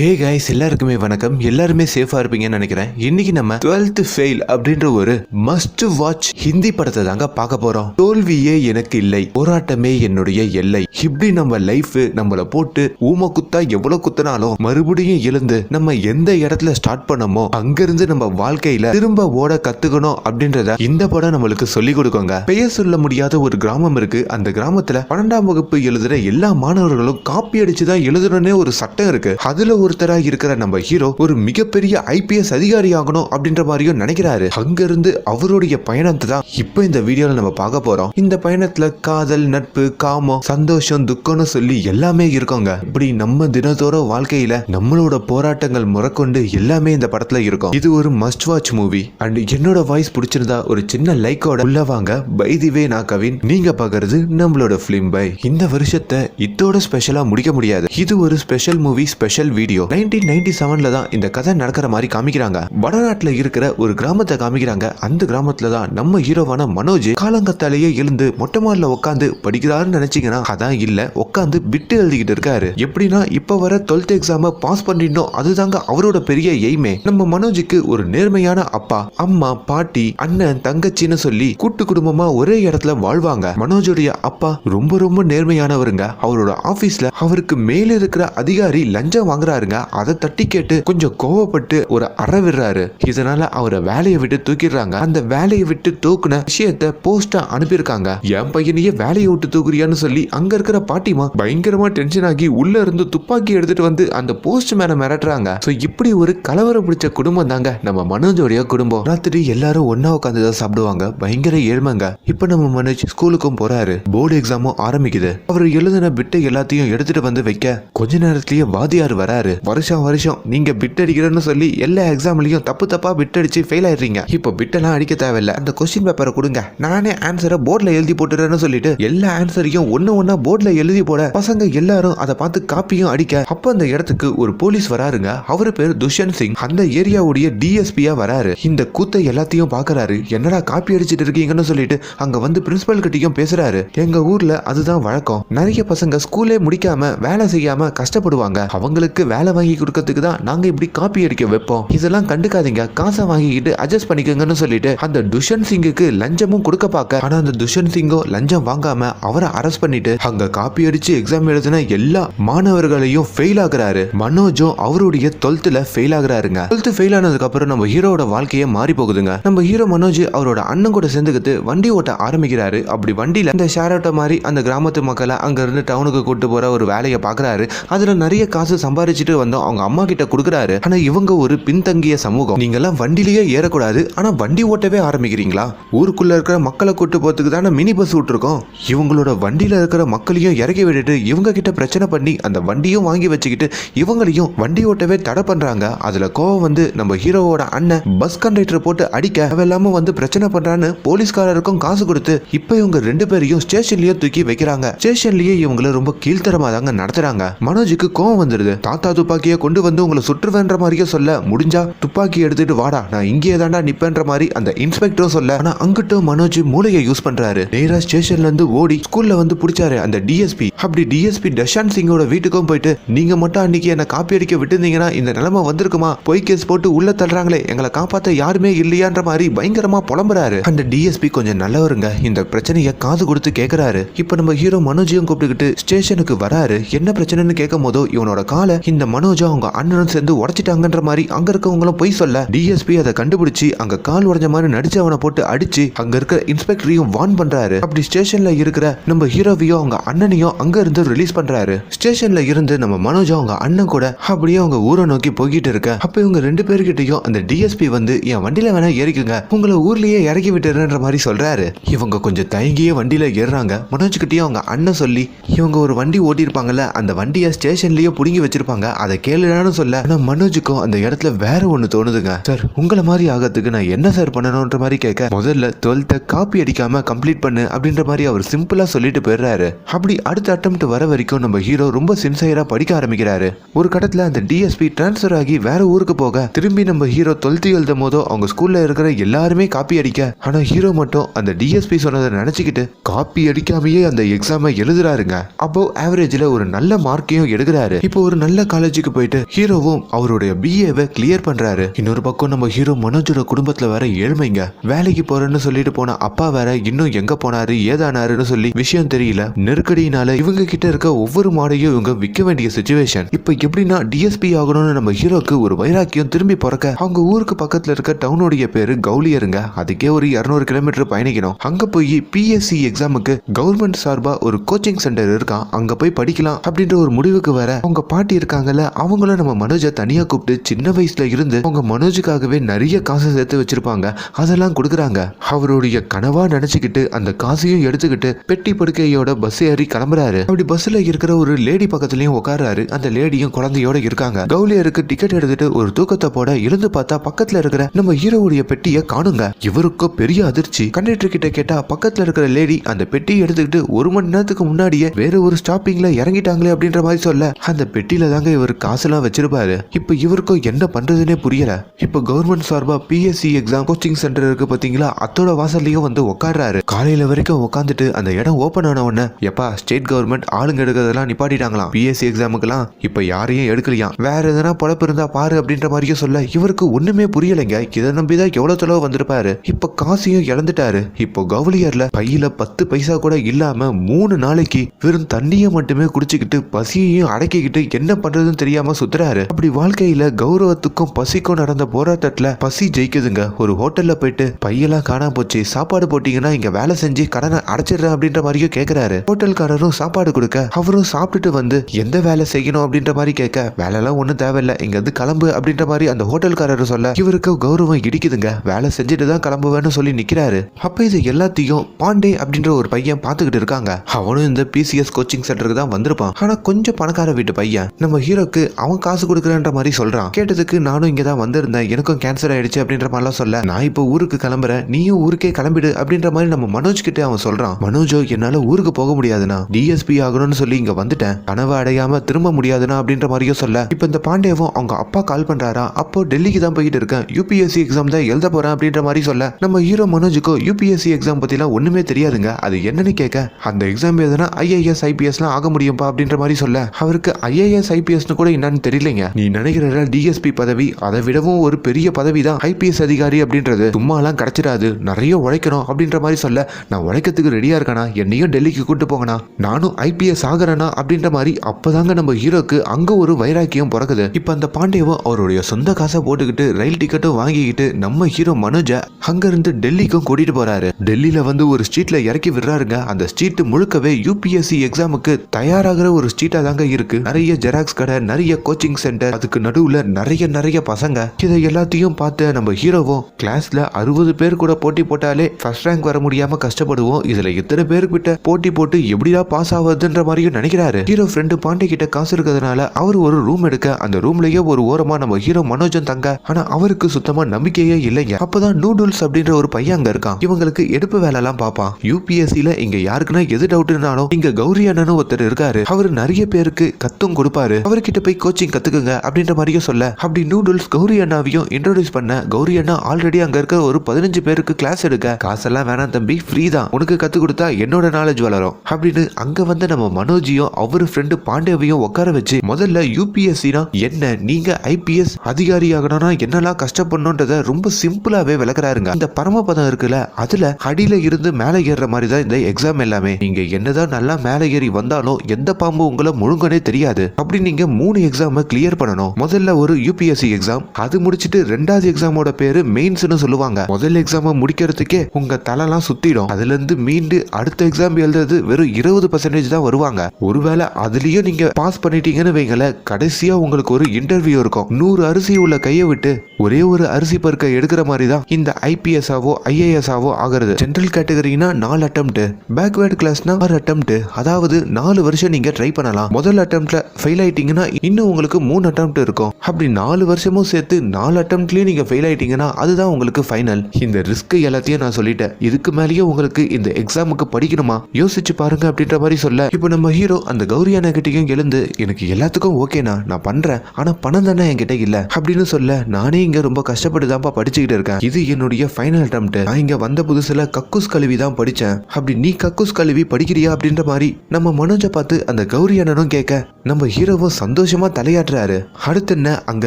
Hey guys எல்லாருக்குமே வணக்கம். எல்லாருமே சேஃபா இருப்பீங்கன்னு நினைக்கிறேன். இன்னைக்கு நம்ம 12th ஃபெயில் அப்படின்ற ஒரு மஸ்ட் வாட்ச் ஹிந்தி படத்தை தாங்க பார்க்க போறோம். தோல்வியே எனக்கு இல்லை போராட்டமே என்னுடைய எல்லை. இப்படி நம்ம லைஃப் நம்மள போட்டு ஊம குத்தா எவ்வளவு குத்தினாலும் மறுபடியும் எழுந்து நம்ம எந்த இடத்துல ஸ்டார்ட் பண்ணமோ அங்கிருந்து நம்ம வாழ்க்கையில திரும்ப ஓட கத்துக்கணும் அப்படின்றத இந்த படம் நம்மளுக்கு சொல்லி கொடுக்கோங்க. பெயர் சொல்ல முடியாத ஒரு கிராமம் இருக்கு. அந்த கிராமத்துல பன்னெண்டாம் வகுப்பு எழுதுற எல்லா மாணவர்களும் காப்பி அடிச்சு தான் எழுதணும்னே ஒரு சட்டம் இருக்கு. அதுல ஒருத்தரா இருக்கிற நம்ம ஹீரோ ஒரு மிகப்பெரிய ஐபிஎஸ் அதிகாரி ஆகணும் அப்படின்ற மாதிரியும் நினைக்கிறாரு. அங்கிருந்து அவருடைய பயணத்தை தான் இப்போ இந்த வீடியோவில் நம்ம பார்க்க போறோம். இந்த பயணத்துல காதல் நட்பு காமம் சந்தோஷம் துக்கம்னு சொல்லி எல்லாமே இருக்கோங்க. இப்படி நம்ம தினத்தோற வாழ்க்கையில நம்மளோட போராட்டங்கள் முறக்கொண்டு எல்லாமே இந்த படத்துல இருக்கும். இது ஒரு மஸ்ட் வாட்ச் மூவி அண்ட் என்னோட வாய்ஸ் பிடிச்சிருந்தா ஒரு சின்ன லைக்கோட உள்ள வாங்க. பை நான் கவின். நீங்க பாக்குறது நம்மளோட பிலிம் பை இந்த வருஷத்தை இதோட ஸ்பெஷலா முடிக்க முடியாது. இது ஒரு special movie special video nineteen ninety செவன்ல தான் இந்த கதை நடக்கிற மாதிரி காமிக்கிறாங்க. வடநாட்டுல இருக்கிற ஒரு கிராமத்தை காமிக்கிறாங்க. அந்த கிராமத்துல தான் நம்ம ஹீரோவான மனோஜ் காலங்கத்தாலேயே எழுந்து மொட்டை மாடல உட்காந்து படிக்கிறாருன்னு நினைச்சீங்கன்னா அதான் இல்ல உட்காந்து பிட்டு எழுதிக்கிட்டு இருக்காரு. எப்படின்னா இப்ப வர டுவெல்த் எக்ஸாம பாஸ் பண்ணிடணும். அதுதாங்க அவரோட பெரிய எய்மே நம்ம மனோஜுக்கு ஒரு நேர்மையான அப்பா அம்மா பாட்டி அண்ணன் தங்கச்சின்னு சொல்லி கூட்டு குடும்பமா ஒரே இடத்துல வாழ்வாங்க. மனோஜுடைய அப்பா ரொம்ப ரொம்ப நேர்மையானவருங்க. அவரோட ஆபீஸ்ல அவருக்கு மேல இருக்கிற அதிகாரி லஞ்சம் வாங்குறாரு. வாங்குறாருங்க அதை தட்டி கேட்டு கொஞ்சம் கோவப்பட்டு ஒரு அற விடுறாரு. இதனால அவரை வேலையை விட்டு தூக்கிடுறாங்க. அந்த வேலையை விட்டு தூக்குன விஷயத்த போஸ்டா அனுப்பியிருக்காங்க. என் பையனையே வேலையை விட்டு தூக்குறியான்னு சொல்லி அங்க இருக்கிற பாட்டிமா பயங்கரமா டென்ஷன் ஆகி உள்ள இருந்து துப்பாக்கி எடுத்துட்டு வந்து அந்த போஸ்ட் மேன மிரட்டுறாங்க. சோ இப்படி ஒரு கலவரம் பிடிச்ச குடும்பம் தாங்க நம்ம மனோஜோடைய குடும்பம். ராத்திரி எல்லாரும் ஒன்னா உட்காந்து தான் சாப்பிடுவாங்க. பயங்கர ஏழ்மைங்க. இப்ப நம்ம மனோஜ் ஸ்கூலுக்கும் போறாரு. போர்டு எக்ஸாமும் ஆரம்பிக்குது. அவர் எழுதின பிட்டை எல்லாத்தையும் எடுத்துட்டு வந்து வைக்க கொஞ்ச நேரத்திலேயே வாதியார் வராரு. வருஷம் வருஷம் நீங்க பிட் அடிக்கிறேன்னு சொல்லி எல்லா எக்ஸாம்லயும் தப்பு தப்பா பிட் அடிச்சு ஃபெயில் ஆயிடுறீங்க. இப்போ பிட்டெல்லாம் அடிக்க தேவையில்ல. அந்த கொஸ்டின் பேப்பரை கொடுங்க. நானே ஆன்சரை போர்டில் எழுதி போட்டுறேன்னு சொல்லிட்டு எல்லா ஆன்சரையும் ஒன்று ஒன்றா போர்டில் எழுதி போட பசங்க எல்லாரும் அதை பார்த்து காப்பியும் அடிக்க அப்ப அந்த இடத்துக்கு ஒரு போலீஸ் வராருங்க. அவரு பேர் துஷ்யந்த் சிங். அந்த ஏரியாவுடைய டிஎஸ்பியா வராரு. இந்த கூத்தை எல்லாத்தையும் பாக்குறாரு என்னடா காப்பி அடிச்சிட்டு இருக்கீங்கன்னு சொல்லிட்டு அங்க வந்து பிரின்சிபல் கிட்டயும் பேசுறாரு. எங்க ஊர்ல அதுதான் வழக்கம். நிறைய பசங்க ஸ்கூலே முடிக்காம வேலை செய்யாம கஷ்டப்படுவாங்க. அவங்களுக்கு வேலை வாங்கி கொடுக்கறதுக்கு தான் நாங்க இப்படி காப்பி அடிக்க வைப்போம். இதெல்லாம் கண்டுக்காதீங்க. காசை வாங்கிக்கிட்டு அட்ஜஸ்ட் பண்ணிக்கோங்கன்னு சொல்லிட்டு அந்த துஷன் சிங்குக்கு லஞ்சமும் கொடுக்க பார்க்க. ஆனா அந்த துஷன் சிங்கோ லஞ்சம் வாங்காம அவரை அரெஸ்ட் பண்ணிட்டு அங்க காப்பி அடிச்சு எக்ஸாம் எழுதின எல்லா மாணவர்களையும் ஃபெயில் ஆகுறாரு. மனோஜும் அவருடைய டுவெல்த்தில் ஃபெயில் ஆகுறாருங்க. டுவெல்த் ஃபெயில் ஆனதுக்கு அப்புறம் நம்ம ஹீரோட வாழ்க்கையே மாறி போகுதுங்க. நம்ம ஹீரோ மனோஜ் அவரோட அண்ணன் கூட சேர்ந்துக்கிட்டு வண்டி ஓட்ட ஆரம்பிக்கிறாரு. அப்படி வண்டியில இந்த ஷேர் ஆட்டோ மாதிரி அந்த கிராமத்து மக்களை அங்க இருந்து டவுனுக்கு கூட்டு போற ஒரு வேலையை பாக்குறாரு அதுல நிறைய காசு சம்பாரிச்சுட்டு வந்தோம் அவங்க அம்மா கிட்ட கொடுக்குறாரு. ஆனா இவங்க ஒரு பின்தங்கிய சமூகம். நீங்க எல்லாம் வண்டிலேயே ஏறக்கூடாது. ஆனா வண்டி ஓட்டவே ஆரம்பிக்கிறீங்களா? ஊருக்குள்ள இருக்கிற மக்களை கூட்டு போறதுக்கு தானே மினி பஸ் விட்டுருக்கோம். இவங்களோட வண்டியில இருக்கிற மக்களையும் இறக்கி விட்டுட்டு இவங்க கிட்ட பிரச்சனை பண்ணி அந்த வண்டியும் வாங்கி வச்சுக்கிட்டு இவங்களையும் வண்டி ஓட்டவே தடை பண்றாங்க. அதுல கோவம் வந்து நம்ம ஹீரோவோட அண்ணன் பஸ் கண்டக்டர் போட்டு அடிக்க அவ வந்து பிரச்சனை பண்றான்னு போலீஸ்காரருக்கும் காசு கொடுத்து இப்ப இவங்க ரெண்டு பேரையும் ஸ்டேஷன்லயே தூக்கி வைக்கிறாங்க. ஸ்டேஷன்லயே இவங்கள ரொம்ப கீழ்த்தரமா தாங்க நடத்துறாங்க. மனோஜுக்கு கோவம் வந்துருது. தாத்தாது துப்பாக்கியை கொண்டு வந்து உங்களை சுற்றுவேன்ற மாதிரியே சொல்ல முடிஞ்சா துப்பாக்கி எடுத்துட்டு வாடா நான் இங்கேயே தாண்டா நிப்பேன்ற மாதிரி அந்த இன்ஸ்பெக்டரும் சொல்ல. ஆனா அங்கிட்டும் மனோஜ் மூளையை யூஸ் பண்றாரு. நேரா ஸ்டேஷன்ல இருந்து ஓடி ஸ்கூல்ல வந்து பிடிச்சாரு அந்த டிஎஸ்பி அப்படி டிஎஸ்பி டஷான் சிங்கோட வீட்டுக்கும் போயிட்டு நீங்க மட்டும் அன்னைக்கு என்ன காப்பி அடிக்க விட்டுருந்தீங்கன்னா இந்த நிலைமை வந்திருக்குமா? பொய் கேஸ் போட்டு உள்ள தள்ளுறாங்களே எங்களை காப்பாத்த யாருமே இல்லையான்ற மாதிரி பயங்கரமா புலம்புறாரு. அந்த டிஎஸ்பி கொஞ்சம் நல்லவருங்க. இந்த பிரச்சனைய காது கொடுத்து கேக்குறாரு. இப்ப நம்ம ஹீரோ மனோஜையும் கூப்பிட்டுக்கிட்டு ஸ்டேஷனுக்கு வராரு. என்ன பிரச்சனைன்னு கேட்கும் போதோ இவனோட காலை இந்த மனோஜா அவங்க அண்ணனும் சேர்ந்து உடைச்சிட்டாங்கன்ற மாதிரி அங்க இருக்கவங்களும் பொய் சொல்ல டிஎஸ்பி அதை கண்டுபிடிச்சு அங்க கால் உடஞ்ச மாதிரி நடிச்சு அவனை போட்டு அடிச்சு அங்க இருக்கிற இன்ஸ்பெக்டரையும் வார்ன் பண்றாரு. அப்படி ஸ்டேஷன்ல இருக்கிற நம்ம ஹீரோவையும் அவங்க அண்ணனையும் அங்க இருந்து ரிலீஸ் பண்றாரு. ஸ்டேஷன்ல இருந்து நம்ம மனோஜா அவங்க அண்ணன் கூட அப்படியே அவங்க ஊரை நோக்கி போய்கிட்டு இருக்க. அப்ப இவங்க ரெண்டு பேர்கிட்டயும் அந்த டிஎஸ்பி வந்து என் வண்டியில வேணா ஏறிக்குங்க. உங்களை ஊர்லயே இறக்கி விட்டுறேன்ற மாதிரி சொல்றாரு. இவங்க கொஞ்சம் தயங்கியே வண்டியில ஏறுறாங்க. மனோஜ் கிட்டயும் அவங்க அண்ணன் சொல்லி இவங்க ஒரு வண்டி ஓட்டியிருப்பாங்கல்ல அந்த வண்டியை ஸ்டேஷன்லயே புடுங்கி வச்சிருப்பாங்க. அதை கேளுடான்னு சொல்ல. ஆனா மனோஜுக்கும் அந்த இடத்துல வேற ஒன்று தோணுதுங்க. சார் உங்களை மாதிரி ஆகிறதுக்கு நான் என்ன சார் பண்ணணும்ன்ற மாதிரி கேட்க முதல்ல டுவெல்த்தை காப்பி அடிக்காம கம்ப்ளீட் பண்ணு அப்படின்ற மாதிரி அவர் சிம்பிளா சொல்லிட்டு போயிடுறாரு. அப்படி அடுத்த அட்டம் வர வரைக்கும் நம்ம ஹீரோ ரொம்ப சின்சையரா படிக்க ஆரம்பிக்கிறாரு. ஒரு கட்டத்துல அந்த டிஎஸ்பி டிரான்ஸ்ஃபர் ஆகி வேற ஊருக்கு போக திரும்பி நம்ம ஹீரோ டுவெல்த் எழுதும் போதோ அவங்க ஸ்கூல்ல இருக்கிற எல்லாருமே காப்பி அடிக்க ஆனா ஹீரோ மட்டும் அந்த டிஎஸ்பி சொன்னதை நினைச்சுக்கிட்டு காப்பி அடிக்காமயே அந்த எக்ஸாமை எழுதுறாருங்க. அப்போ ஆவரேஜ்ல ஒரு நல்ல மார்க்கையும் எடுக்கிறாரு. இப்போ ஒரு நல்ல காலேஜுக்கு போயிட்டு ஹீரோவும் அவருடைய பிஏவை கிளியர் பண்றாரு. இன்னொரு பக்கம் நம்ம ஹீரோ மனோஜோட குடும்பத்துல வேற ஏழ்மைங்க. வேலைக்கு போறேன்னு சொல்லிட்டு போன அப்பா வேற இன்னும் எங்க போனாரு ஏதானாருன்னு சொல்லி விஷயம் தெரியல. நெருக்கடியினால இவங்க கிட்ட இருக்க ஒவ்வொரு மாடையும் இவங்க விற்க வேண்டிய சுச்சுவேஷன் இப்ப எப்படின்னா டிஎஸ்பி ஆகணும்னு நம்ம ஹீரோக்கு ஒரு வைராக்கியம் திரும்பி பிறக்க அவங்க ஊருக்கு பக்கத்துல இருக்க டவுனுடைய பேரு கவுலியருங்க அதுக்கே ஒரு இருநூறு கிலோமீட்டர் பயணிக்கணும். அங்க போய் பிஎஸ்சி எக்ஸாமுக்கு கவர்மெண்ட் சார்பா ஒரு கோச்சிங் சென்டர் இருக்கான். அங்க போய் படிக்கலாம் அப்படின்ற ஒரு முடிவுக்கு வர அவங்க பாட்டி இருக்காங்கல்ல அவங்களும் நம்ம மனோஜை தனியா கூப்பிட்டு சின்ன வயசுல இருந்து அவங்க மனோஜுக்காகவே நிறைய காசு சேர்த்து வச்சிருப்பாங்க. அதெல்லாம் கொடுக்குறாங்க. அவருடைய கனவா நினைச்சுக்கிட்டு அந்த காசையும் எடுத்துக்கிட்டு பெட்டி படுக்கையோட பஸ் ஏறி கிளம்புறாரு. அப்படி பஸ்ல இருக்கிற ஒரு லேடி பக்கத்துலயும் உட்காராரு அந்த லேடியும் குழந்தையோட இருக்காங்க. கௌலியருக்கு டிக்கெட் எடுத்துட்டு ஒரு தூக்கத்தை போட எழுந்து பார்த்தா பக்கத்துல இருக்கிற நம்ம ஹீரோவுடைய பெட்டியை காணுங்க. இவருக்கு பெரிய அதிர்ச்சி. கண்டக்டர் கிட்ட கேட்டா பக்கத்துல இருக்கிற லேடி அந்த பெட்டியை எடுத்துக்கிட்டு ஒரு மணி நேரத்துக்கு முன்னாடியே வேற ஒரு ஸ்டாப்பிங்ல இறங்கிட்டாங்களே அப்படின்ற மாதிரி சொல்ல அந்த பெட்டியில தாங்க இவர் காசுலாம் வச்சிருப்பாரு. இப்ப இவருக்கும் என்ன பண்றதுன்னே புரியல. இப்ப கவர்மெண்ட் சார்பா பிஎஸ்சி எக்ஸாம் கோச்சிங் சென்டர் இருக்கு பாத்தீங்களா அத்தோட வாசல்லையும் வந்து உட்காடுறாரு காலையில வரைக்கும் உட்காந்துட்டு அந்த இடம் ஓபன் ஆன உடனே எப்பா ஸ்டேட் கவர்மெண்ட் ஆளுங்க எடுக்கிறதெல்லாம் நிப்பாட்டிட்டாங்களாம். பிஎஸ்சி எக்ஸாமுக்கெல்லாம் இப்ப யாரையும் எடுக்கலையாம். வேற எதனா பொழப்பு இருந்தா பாரு அப்படின்ற மாதிரியும் சொல்ல இவருக்கு ஒண்ணுமே புரியலைங்க. இதை நம்பிதான் எவ்வளவு தொலைவு வந்திருப்பாரு. இப்ப காசையும் இழந்துட்டாரு. இப்போ கவுலியர்ல பையில பத்து பைசா கூட இல்லாம மூணு நாளைக்கு வெறும் தண்ணியை மட்டுமே குடிச்சுக்கிட்டு பசியையும் அடக்கிக்கிட்டு என்ன பண்றதுன்னு தெரியாம சுத்துறாரு. அப்படி வாழ்க்கையில கௌரவத்துக்கும் பசிக்கும் நடந்த போராட்டத்துல பசி ஜெயிக்குதுங்க. ஒரு ஹோட்டல்ல போயிட்டு பையெல்லாம் காணாம போச்சு. சாப்பாடு போட்டீங்கன்னா இங்க வேலை செஞ்சு கடனை அடைச்சிடுறேன் அப்படின்ற மாதிரியும் கேக்குறாரு. ஹோட்டல்காரரும் சாப்பாடு சாப்பாடு கொடுக்க. அவரும் சாப்பிட்டுட்டு வந்து எந்த வேலை செய்யணும்? அப்படின்ற மாதிரி கேட்க வேலைலாம் ஒன்றும் தேவையில்லை. இங்க இருந்து கிளம்பு அப்படின்ற மாதிரி அந்த ஹோட்டல்காரர் சொல்ல இவருக்கு கௌரவம் இடிக்குதுங்க. வேலை செஞ்சுட்டு தான் கிளம்புவேன்னு சொல்லி நிக்கிறாரு. அப்ப இது எல்லாத்தையும் பாண்டே அப்படின்ற ஒரு பையன் பார்த்துக்கிட்டு இருக்காங்க. அவனும் இந்த பிசிஎஸ் கோச்சிங் சென்டருக்கு தான் வந்திருப்பான். ஆனா கொஞ்சம் பணக்கார வீட்டு பையன். நம்ம ஹீரோக்கு அவன் காசு கொடுக்குறன்ற மாதிரி சொல்றான். கேட்டதுக்கு நானும் இங்க தான் வந்திருந்தேன். எனக்கும் கேன்சர் ஆயிடுச்சு அப்படின்ற மாதிரிலாம் சொல்ல நான் இப்போ ஊருக்கு கிளம்புறேன். நீயும் ஊருக்கே கிளம்பிடு அப்படின்ற மாதிரி நம்ம மனோஜ் கிட்ட அவன் சொல்றான். மனோஜோ என்னால ஊருக்கு போக முடியாதுண்ணா. எஸ்பி ஆகணும்னு சொல்லி இங்க வந்துட்டேன். கனவு அடையாம திரும்ப முடியாதுனா அப்படின்ற மாதிரியும் சொல்ல. இப்போ இந்த பாண்டேவும் அவங்க அப்பா கால் பண்றாரா? அப்போ டெல்லிக்கு தான் போயிட்டு இருக்கேன். யூபிஎஸ்சி எக்ஸாம் தான் எழுத போறேன் அப்படின்ற மாதிரி சொல்ல. நம்ம ஹீரோ மனோஜுக்கும் யூபிஎஸ்சி எக்ஸாம் பத்திலாம் ஒண்ணுமே தெரியாதுங்க. அது என்னன்னு கேட்க அந்த எக்ஸாம் எதுனா ஐஏஎஸ் ஐபிஎஸ்லாம் ஆக முடியும்பா அப்படின்ற மாதிரி சொல்ல. அவருக்கு ஐஏஎஸ் ஐபிஎஸ்னு கூட என்னன்னு தெரியலைங்க. நீ நினைக்கிற டிஎஸ்பி பதவி அதை விடவும் ஒரு பெரிய பதவி தான் ஐபிஎஸ் அதிகாரி அப்படின்றது. சும்மாலாம் கிடைச்சிடாது நிறைய உழைக்கணும் அப்படின்ற மாதிரி சொல்ல. நான் உழைக்கிறதுக்கு ரெடியா இருக்கேனா? என்னையும் டெல்லிக்கு கூட்டு போங்கண்ணா. நானும் ஐபிஎஸ் ஆகிறேனா அப்படின்ற மாதிரி அப்பதாங்க நம்ம ஹீரோக்கு அங்க ஒரு வைராக்கியம் பிறக்குது. இப்ப அந்த பாண்டியவும் அவருடைய சொந்த காசை போட்டுக்கிட்டு ரயில் டிக்கெட்டும் வாங்கிக்கிட்டு நம்ம ஹீரோ மனோஜ அங்க இருந்து டெல்லிக்கும் கூட்டிட்டு போறாரு. டெல்லியில வந்து ஒரு ஸ்ட்ரீட்ல இறக்கி விடுறாருங்க. அந்த ஸ்ட்ரீட் முழுக்கவே யூபிஎஸ்சி எக்ஸாமுக்கு தயாராகிற ஒரு ஸ்ட்ரீட்டா தாங்க இருக்கு. நிறைய ஜெராக்ஸ் கடை நிறைய கோச்சிங் சென்டர் அதுக்கு நடுவுல நிறைய நிறைய பசங்க. இதை எல்லாத்தையும் பார்த்து நம்ம ஹீரோவும் கிளாஸ்ல அறுபது பேர் கூட போட்டி போட்டாலே ஃபர்ஸ்ட் ரேங்க் வர முடியாம கஷ்டப்படுவோம். இதுல இத்தனை பேருக்கிட்ட போட்டி போட்டு எப்படிடா பாஸ் ஆகும்? ஆகுதுன்ற மாதிரியும் நினைக்கிறாரு. ஹீரோ ஃப்ரெண்டு பாண்டே கிட்ட காசு இருக்கிறதுனால அவர் ஒரு ரூம் எடுக்க அந்த ரூம்லயே ஒரு ஓரமா நம்ம ஹீரோ மனோஜன் தங்க. ஆனா அவருக்கு சுத்தமா நம்பிக்கையே இல்லைங்க. அப்பதான் நூடுல்ஸ் அப்படின்ற ஒரு பையன் அங்க இருக்கான். இவங்களுக்கு எடுப்பு வேலை எல்லாம் பார்ப்பான் யூபிஎஸ்சில இங்க யாருக்குன்னா எது டவுட்னாலும் இங்க கௌரி அண்ணனும் ஒருத்தர் இருக்காரு. அவர் நிறைய பேருக்கு கத்தும் கொடுப்பாரு. அவர்கிட்ட போய் கோச்சிங் கத்துக்குங்க அப்படின்ற மாதிரியும் சொல்ல. அப்படி நூடுல்ஸ் கௌரி அண்ணாவையும் இன்ட்ரோடியூஸ் பண்ண கௌரி அண்ணா ஆல்ரெடி அங்க இருக்க ஒரு பதினஞ்சு பேருக்கு கிளாஸ் எடுக்க. காசெல்லாம் வேணாம் தம்பி ஃப்ரீ தான். உனக்கு கத்து கொடுத்தா என்னோட நாலேஜ் வளரும். அப்படின்னு அங்க வந்து வந்து நம்ம மனோஜியும் அவர் ஃப்ரெண்டு பாண்டேவையும் உட்கார வச்சு முதல்ல யூபிஎஸ்சினா என்ன நீங்க ஐபிஎஸ் அதிகாரி ஆகணும்னா என்னெல்லாம் கஷ்டப்படணுன்றத ரொம்ப சிம்பிளாவே விளக்குறாருங்க. இந்த பரமபதம் இருக்குல்ல அதுல அடியில இருந்து மேலே ஏறுற மாதிரி தான் இந்த எக்ஸாம் எல்லாமே. நீங்க என்னதான் நல்லா மேலே ஏறி வந்தாலும் எந்த பாம்பு உங்களை முழுங்கனே தெரியாது. அப்படி நீங்க மூணு எக்ஸாமை கிளியர் பண்ணணும். முதல்ல ஒரு யூபிஎஸ்சி எக்ஸாம் அது முடிச்சிட்டு ரெண்டாவது எக்ஸாமோட பேரு மெயின்ஸ்னு சொல்லுவாங்க. முதல் எக்ஸாமை முடிக்கிறதுக்கே உங்க தலைலாம் சுத்திடும். அதுல இருந்து மீண்டு அடுத்த எக்ஸாம் எழுதுறது வெறும் இருபது பர்சன்ட் பர்சன்டேஜ் தான் வருவாங்க. ஒருவேளை அதுலயும் நீங்க பாஸ் பண்ணிட்டீங்கன்னு வைங்கள கடைசியா உங்களுக்கு ஒரு இன்டர்வியூ இருக்கும். நூறு அரிசி உள்ள கையை விட்டு ஒரே ஒரு அரிசி பருக்கை எடுக்கிற மாதிரி தான் இந்த ஐபிஎஸ் ஆவோ ஐஏஎஸ் ஆவோ ஆகிறது. ஜென்ரல் கேட்டகரினா நாலு அட்டம்ப்ட் பேக்வேர்டு கிளாஸ்னா ஆறு அட்டம்ப்ட் அதாவது நாலு வருஷம் நீங்க ட்ரை பண்ணலாம். முதல் அட்டம்ப்ட்ல ஃபெயில் ஆயிட்டீங்கன்னா இன்னும் உங்களுக்கு மூணு அட்டம்ப்ட் இருக்கும். அப்படி நாலு வருஷமும் சேர்த்து நாலு அட்டம்ப்ட்லயும் நீங்க ஃபெயில் ஆயிட்டீங்கன்னா அதுதான் உங்களுக்கு ஃபைனல் இந்த ரிஸ்க் எல்லாத்தையும் நான் சொல்லிட்டேன். இதுக்கு மேலேயே உங்களுக்கு இந்த எக்ஸாமுக்கு படிக்கணுமா? யோசிச்சு பாருங்க அப்படின்ற மாதிரி சொல்ல இப்போ நம்ம ஹீரோ அந்த கௌரி அண்ணகிட்டையும் எழுந்து எனக்கு எல்லாத்துக்கும் ஓகேண்ணா நான் பண்றேன் ஆனா பணம் தானே என்கிட்ட இல்ல அப்படின்னு சொல்ல நானே இங்க ரொம்ப கஷ்டப்பட்டு தான்ப்பா படிச்சுக்கிட்டு இருக்கேன். இது என்னுடைய ஃபைனல் அட்டம் நான் இங்க வந்த புதுசுல கக்கூஸ் கழுவி தான் படிச்சேன். அப்படி நீ கக்கூஸ் கழுவி படிக்கிறியா? அப்படின்ற மாதிரி நம்ம மனோஜை பார்த்து அந்த கௌரி அண்ணனும் கேட்க நம்ம ஹீரோவும் சந்தோஷமா தலையாட்டுறாரு. அடுத்து என்ன? அங்க